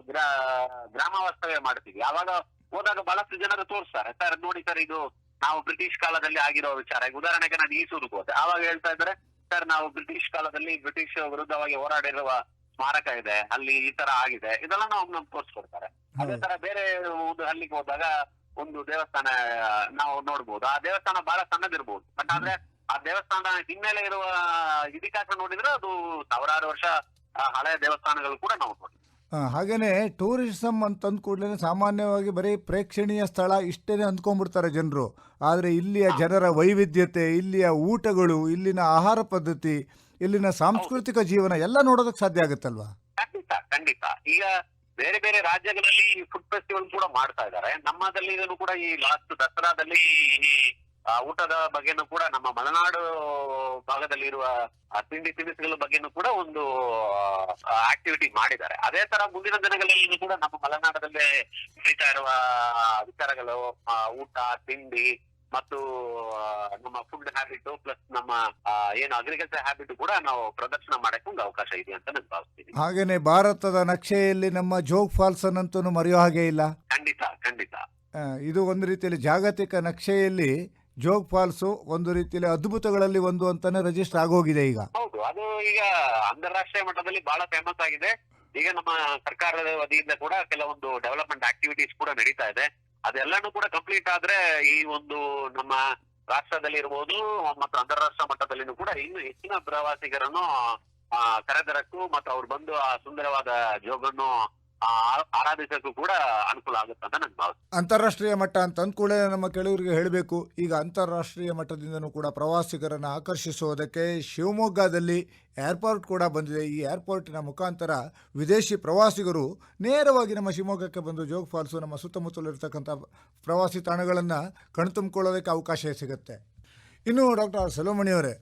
ಗ್ರಾ- ಗ್ರಾಮ ವಾಸ್ತವ್ಯ ಮಾಡ್ತೀವಿ. ಆವಾಗ ಹೋದಾಗ ಬಹಳಷ್ಟು ಜನರು ತೋರಿಸ್ತಾರೆ ಸರ್ ನೋಡಿ ಸರ್ ಇದು ನಾವು ಬ್ರಿಟಿಷ್ ಕಾಲದಲ್ಲಿ ಆಗಿರೋ ವಿಚಾರ. ಈಗ ಉದಾಹರಣೆಗೆ ನಾನು ಈಸೂರಿಗೆ ಹೋದೆ. ಆವಾಗ ಹೇಳ್ತಾ ಇದ್ರೆ ಸರ್ ನಾವು ಬ್ರಿಟಿಷ್ ಕಾಲದಲ್ಲಿ ಬ್ರಿಟಿಷ್ ವಿರುದ್ಧವಾಗಿ ಹೋರಾಡಿರುವ ಸ್ಮಾರಕ ಇದೆ. ಅಲ್ಲಿ ಈ ತರ ಆಗಿದೆ. ಇದೆಲ್ಲ ನಾವು ನಮ್ಗೆ ತೋರಿಸ್ಕೊಡ್ತಾರೆ. ಅದೇ ತರ ಬೇರೆ ಒಂದು ಹಳ್ಳಿಗೆ ಹೋದಾಗ ಒಂದು ದೇವಸ್ಥಾನ ನಾವು ನೋಡ್ಬೋದು. ಆ ದೇವಸ್ಥಾನ ಬಹಳ ಸಣ್ಣದಿರ್ಬೋದು. ಬಟ್ ಆದ್ರೆ ಆ ದೇವಸ್ಥಾನದ ಹಿನ್ನೆಲೆ ಇರುವ ಇತಿಹಾಸ ನೋಡಿದ್ರೆ ಅದು ಸಾವಿರಾರು ವರ್ಷ ಹಳೆಯ ದೇವಸ್ಥಾನಗಳು ಕೂಡ ನಾವು ಹಾಗೇನೆ ಟೂರಿಸಂ ಅಂತಂದ ಕೂಡಲೇ ಸಾಮಾನ್ಯವಾಗಿ ಬರೀ ಪ್ರೇಕ್ಷಣೀಯ ಸ್ಥಳ ಇಷ್ಟೇ ಅಂದ್ಕೊಂಡ್ಬಿಡ್ತಾರೆ ಜನರು. ಆದರೆ ಇಲ್ಲಿಯ ಜನರ ವೈವಿಧ್ಯತೆ ಇಲ್ಲಿಯ ಊಟಗಳು ಇಲ್ಲಿನ ಆಹಾರ ಪದ್ಧತಿ ಇಲ್ಲಿನ ಸಾಂಸ್ಕೃತಿಕ ಜೀವನ ಎಲ್ಲ ನೋಡೋದಕ್ಕೆ ಸಾಧ್ಯ ಆಗುತ್ತಲ್ವಾ? ಖಂಡಿತ ಖಂಡಿತ. ಈಗ ಬೇರೆ ಬೇರೆ ರಾಜ್ಯಗಳಲ್ಲಿ ಫುಡ್ ಫೆಸ್ಟಿವಲ್ ಕೂಡ ಮಾಡ್ತಾ ಇದ್ದಾರೆ. ನಮ್ಮದಲ್ಲಿ ಇದನ್ನು ಕೂಡ ಈ ಲಾಸ್ಟ್ ದಸರಾದಲ್ಲಿ ಆ, ಊಟದ ಬಗ್ಗೆನೂ ಕೂಡ ನಮ್ಮ ಮಲೆನಾಡು ಭಾಗದಲ್ಲಿ ಇರುವ ಆ, ತಿಂಡಿ ತಿನಿಸುಗಳ ಬಗ್ಗೆನೂ ಕೂಡ ಒಂದು ಆಕ್ಟಿವಿಟಿ ಮಾಡಿದ್ದಾರೆ. ಅದೇ ತರ ಮುಂದಿನ ದಿನಗಳಲ್ಲಿ ಕೂಡ ನಮ್ಮ ಮಲೆನಾಡದಲ್ಲೇ ನಡೀತಾ ಇರುವ ವಿಚಾರಗಳು ಊಟ ತಿಂಡಿ ಮತ್ತು ನಮ್ಮ ಫುಡ್ ಹ್ಯಾಬಿಟ್ ಪ್ಲಸ್ ನಮ್ಮ ಏನು ಅಗ್ರಿಕಲ್ಚರ್ ಹ್ಯಾಬಿಟ್ ಕೂಡ ನಾವು ಪ್ರದರ್ಶನ ಮಾಡಕ್ಕೆ ಒಂದು ಅವಕಾಶ ಇದೆ ಅಂತ ನಾನು ಭಾವಿಸ್ತೀನಿ. ಹಾಗೇನೆ ಭಾರತದ ನಕ್ಷೆಯಲ್ಲಿ ನಮ್ಮ ಜೋಗ್ ಫಾಲ್ಸ್ ಅನ್ನಂತೂ ಮರೆಯೋ ಹಾಗೆ ಇಲ್ಲ. ಖಂಡಿತ ಖಂಡಿತ. ಇದು ಒಂದು ರೀತಿಯಲ್ಲಿ ಜಾಗತಿಕ ನಕ್ಷೆಯಲ್ಲಿ ಜೋಗ್ ಫಾಲ್ಸ್ ಒಂದು ರೀತಿಯಲ್ಲಿ ಅದ್ಭುತಗಳಲ್ಲಿ ಒಂದು ಅಂತಾನೆ ರಿಜಿಸ್ಟರ್ ಆಗೋಗಿದೆ ಈಗ. ಹೌದು, ಅದು ಈಗ ಅಂತಾರಾಷ್ಟ್ರೀಯ ಮಟ್ಟದಲ್ಲಿ ಬಹಳ ಫೇಮಸ್ ಆಗಿದೆ. ಈಗ ನಮ್ಮ ಸರ್ಕಾರದ ವತಿಯಿಂದ ಕೂಡ ಕೆಲವೊಂದು ಡೆವಲಪ್ಮೆಂಟ್ ಆಕ್ಟಿವಿಟೀಸ್ ಕೂಡ ನಡೀತಾ ಇದೆ. ಅದೆಲ್ಲಾನು ಕೂಡ ಕಂಪ್ಲೀಟ್ ಆದ್ರೆ ಈ ಒಂದು ನಮ್ಮ ರಾಷ್ಟ್ರದಲ್ಲಿ ಇರ್ಬೋದು ಮತ್ತು ಅಂತಾರಾಷ್ಟ್ರೀಯ ಮಟ್ಟದಲ್ಲಿನೂ ಕೂಡ ಇನ್ನು ಹೆಚ್ಚಿನ ಪ್ರವಾಸಿಗರನ್ನು ಕರೆದರಕ್ಕೂ ಮತ್ತು ಅವ್ರು ಬಂದು ಆ ಸುಂದರವಾದ ಜೋಗನ್ನು ಆ, ಕೂಡ ಅನುಕೂಲ ಆಗುತ್ತೆ ಅಂತ ನನ್ ಭಾವನೆ. ಅಂತಾರಾಷ್ಟ್ರೀಯ ಮಟ್ಟ ಅಂತ ಅಂದ್ಕೂಡಲೇ ನಮ್ಮ ಕೆಲವರಿಗೆ ಹೇಳಬೇಕು. ಈಗ ಅಂತಾರಾಷ್ಟ್ರೀಯ ಮಟ್ಟದಿಂದನೂ ಕೂಡ ಪ್ರವಾಸಿಗರನ್ನು ಆಕರ್ಷಿಸುವುದಕ್ಕೆ ಶಿವಮೊಗ್ಗದಲ್ಲಿ ಏರ್ಪೋರ್ಟ್ ಕೂಡ ಬಂದಿದೆ. ಈ ಏರ್ಪೋರ್ಟಿನ ಮುಖಾಂತರ ವಿದೇಶಿ ಪ್ರವಾಸಿಗರು ನೇರವಾಗಿ ನಮ್ಮ ಶಿವಮೊಗ್ಗಕ್ಕೆ ಬಂದು ಜೋಗ್ ಫಾಲ್ಸು ನಮ್ಮ ಸುತ್ತಮುತ್ತಲಿರ್ತಕ್ಕಂಥ ಪ್ರವಾಸಿ ತಾಣಗಳನ್ನು ಕಣ್ತುಂಬಿಕೊಳ್ಳೋದಕ್ಕೆ ಅವಕಾಶ ಸಿಗುತ್ತೆ. ಇನ್ನು ಡಾಕ್ಟರ್ ಸೆಲೋಮಣಿಯವರೇ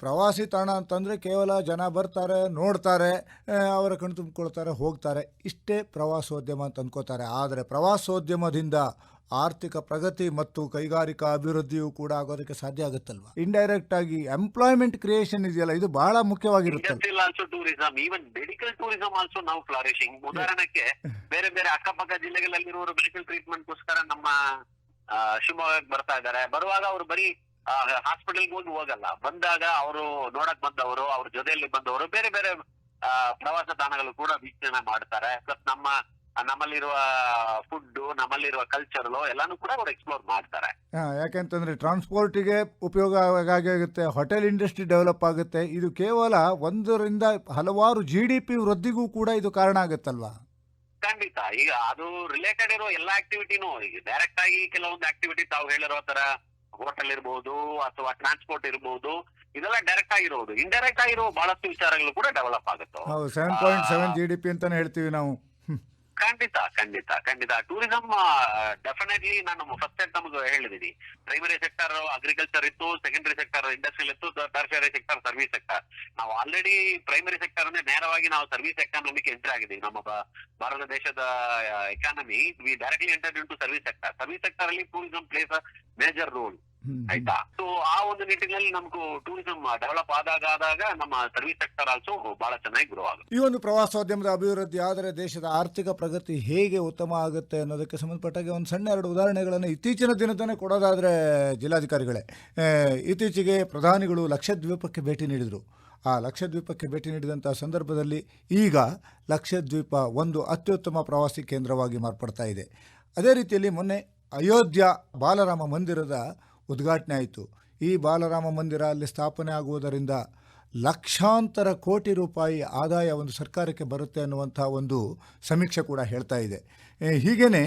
ಪ್ರವಾಸಿ ತಾಣ ಅಂತಂದರೆ ಕೇವಲ ಜನ ಬರ್ತಾರೆ, ನೋಡ್ತಾರೆ ಅವರ ಕಣ್ಣು ತುಂಬಿಕೊಳ್ತಾರೆ, ಹೋಗ್ತಾರೆ. ಇಷ್ಟೇ ಪ್ರವಾಸೋದ್ಯಮ ಅಂತ ಅಂದ್ಕೋತಾರೆ ಆದರೆ ಪ್ರವಾಸೋದ್ಯಮದಿಂದ ಆರ್ಥಿಕ ಪ್ರಗತಿ ಮತ್ತು ಕೈಗಾರಿಕಾ ಅಭಿವೃದ್ಧಿಯೂ ಕೂಡ ಆಗೋದಕ್ಕೆ ಸಾಧ್ಯ ಆಗುತ್ತಲ್ವಾ? ಇಂಡೈರೆಕ್ಟ್ ಆಗಿ ಎಂಪ್ಲಾಯ್ಮೆಂಟ್ ಕ್ರಿಯೇಷನ್ ಇದೆಯಲ್ಲ, ಇದು ಬಹಳ ಮುಖ್ಯವಾಗಿರುತ್ತೆ. Tourism even medical tourism also ನಾವು ಫ್ಲಾರಿಶಿಂಗ್ ಉದಾಹರಣೆಗೆ ಬೇರೆ ಬೇರೆ ಅಕ್ಕಪಕ್ಕ ಜಿಲ್ಲೆಗಳಲ್ಲಿರುವ ಮೆಡಿಕಲ್ ಟ್ರೀಟ್ಮೆಂಟ್ ಗೋಸ್ಕರ ನಮ್ಮ ಶಿವಮೊಗ್ಗಕ್ಕೆ ಬರ್ತಾ ಇದ್ದಾರೆ. ಬರುವಾಗ ಅವರು ಬರೀ ಹಾಸ್ಪಿಟಲ್ಗೆ ಹೋಗಿ ಹೋಗಲ್ಲ. ಬಂದಾಗ ಅವರು ನೋಡಕ್ ಬಂದವರು ಅವ್ರ ಜೊತೆಯಲ್ಲಿ ಬಂದವರು ಬೇರೆ ಬೇರೆ ಪ್ರವಾಸ ತಾಣಗಳು ಕೂಡ ವೀಕ್ಷಣೆ ಮಾಡ್ತಾರೆ. ಪ್ಲಸ್ ನಮ್ಮ ನಮ್ಮಲ್ಲಿರುವ ಫುಡ್ ನಮ್ಮಲ್ಲಿರುವ ಕಲ್ಚರ್ ಎಲ್ಲಾನು ಕೂಡ ಅವ್ರು ಎಕ್ಸ್ಪ್ಲೋರ್ ಮಾಡ್ತಾರೆ. ಯಾಕೆಂತಂದ್ರೆ ಟ್ರಾನ್ಸ್ಪೋರ್ಟಿಗೆ ಉಪಯೋಗ ಆಗಿ ಆಗುತ್ತೆ ಹೋಟೆಲ್ ಇಂಡಸ್ಟ್ರಿ ಡೆವಲಪ್ ಆಗುತ್ತೆ. ಇದು ಕೇವಲ ಒಂದರಿಂದ ಹಲವಾರು ಜಿ ಡಿ ಪಿ ವೃದ್ಧಿಗೂ ಕೂಡ ಇದು ಕಾರಣ ಆಗುತ್ತಲ್ವಾ? ಖಂಡಿತ. ಈಗ ಅದು ರಿಲೇಟೆಡ್ ಇರೋ ಎಲ್ಲಾ ಆಕ್ಟಿವಿಟಿನೂ ಈಗ ಡೈರೆಕ್ಟ್ ಆಗಿ ಕೆಲವೊಂದು ಆಕ್ಟಿವಿಟಿ ತಾವು ಹೇಳಿರೋ ತರ ಹೋಟೆಲ್ ಇರ್ಬೋದು ಅಥವಾ ಟ್ರಾನ್ಸ್ಪೋರ್ಟ್ ಇರ್ಬೋದು ಇದೆಲ್ಲ ಡೈರೆಕ್ಟ್ ಆಗಿರೋದು ಇಂಡೈರೆಕ್ಟ್ ಆಗಿರೋ ಬಹಳಷ್ಟು ವಿಚಾರಗಳು ಕೂಡ ಡೆವಲಪ್ ಆಗುತ್ತೆ ಹೌದು seven point seven G D P ಅಂತಾನೆ ಹೇಳ್ತೀವಿ ನಾವು. ಖಂಡಿತ ಖಂಡಿತ ಖಂಡಿತ. ಟೂರಿಸಂ ಡೆಫಿನೆಟ್ಲಿ ನಾನು ಫಸ್ಟ್ ಟೈಮ್ ನಮಗೆ ಹೇಳಿದೀನಿ. ಪ್ರೈಮರಿ ಸೆಕ್ಟರ್ ಅಗ್ರಿಕಲ್ಚರ್ ಇತ್ತು ಸೆಕೆಂಡರಿ ಸೆಕ್ಟರ್ ಇಂಡಸ್ಟ್ರಿಯಲ್ ಇತ್ತು ಟರ್ಷರಿ ಸೆಕ್ಟರ್ ಸರ್ವಿಸ್ ಸೆಕ್ಟರ್ ನಾವು ಆಲ್ರೆಡಿ ಪ್ರೈಮರಿ ಸೆಕ್ಟರ್ ಅಂದ್ರೆ ನೇರವಾಗಿ ನಾವು ಸರ್ವಿಸ್ ಎಕಾನಮಿಗೆ ಎಂಟ್ರಿ ಆಗಿದ್ದೀವಿ. ನಮ್ಮ ಭಾರತ ದೇಶದ economy we directly enter into service sector service sector ಅಲ್ಲಿ ಟೂರಿಸಂ ಪ್ಲೇಸ್ ಮೇಜರ್ ರೋಲ್. ಆಯ್ತಾ? ಸೊ ಆ ಒಂದು ನಿಟ್ಟಿನಲ್ಲಿ ನಮಗೂ ಟೂರಿಸಂ ಡೆವಲಪ್ ಆದಾಗ ಆದಾಗ ನಮ್ಮ ಸರ್ವಿಸ್ ಸೆಕ್ಟರ್ ಆಲ್ಸೋ ಬಹಳ ಚೆನ್ನಾಗಿ ಗ್ರೋ ಆಗುತ್ತೆ. ಈ ಒಂದು ಪ್ರವಾಸೋದ್ಯಮದ ಅಭಿವೃದ್ಧಿ ಆದರೆ ದೇಶದ ಆರ್ಥಿಕ ಪ್ರಗತಿ ಹೇಗೆ ಉತ್ತಮ ಆಗುತ್ತೆ ಅನ್ನೋದಕ್ಕೆ ಸಂಬಂಧಪಟ್ಟಾಗೆ ಒಂದು ಸಣ್ಣ ಎರಡು ಉದಾಹರಣೆಗಳನ್ನು ಇತ್ತೀಚಿನ ದಿನದನೇ ಕೊಡೋದಾದ್ರೆ ಜಿಲ್ಲಾಧಿಕಾರಿಗಳೇ. ಇತ್ತೀಚೆಗೆ ಪ್ರಧಾನಿಗಳು ಲಕ್ಷದ್ವೀಪಕ್ಕೆ ಭೇಟಿ ನೀಡಿದರು. ಆ ಲಕ್ಷದ್ವೀಪಕ್ಕೆ ಭೇಟಿ ನೀಡಿದಂಥ ಸಂದರ್ಭದಲ್ಲಿ ಈಗ ಲಕ್ಷದ್ವೀಪ ಒಂದು ಅತ್ಯುತ್ತಮ ಪ್ರವಾಸಿ ಕೇಂದ್ರವಾಗಿ ಮಾರ್ಪಡ್ತಾ ಇದೆ. ಅದೇ ರೀತಿಯಲ್ಲಿ ಮೊನ್ನೆ ಅಯೋಧ್ಯ ಬಾಲರಾಮ ಮಂದಿರದ ಉದ್ಘಾಟನೆ ಆಯಿತು. ಈ ಬಾಲರಾಮ ಮಂದಿರ ಅಲ್ಲಿ ಸ್ಥಾಪನೆ ಆಗುವುದರಿಂದ ಲಕ್ಷಾಂತರ ಕೋಟಿ ರೂಪಾಯಿ ಆದಾಯ ಒಂದು ಸರ್ಕಾರಕ್ಕೆ ಬರುತ್ತೆ ಅನ್ನುವಂಥ ಒಂದು ಸಮೀಕ್ಷೆ ಕೂಡ ಹೇಳ್ತಾ ಇದೆ. ಹೀಗೇ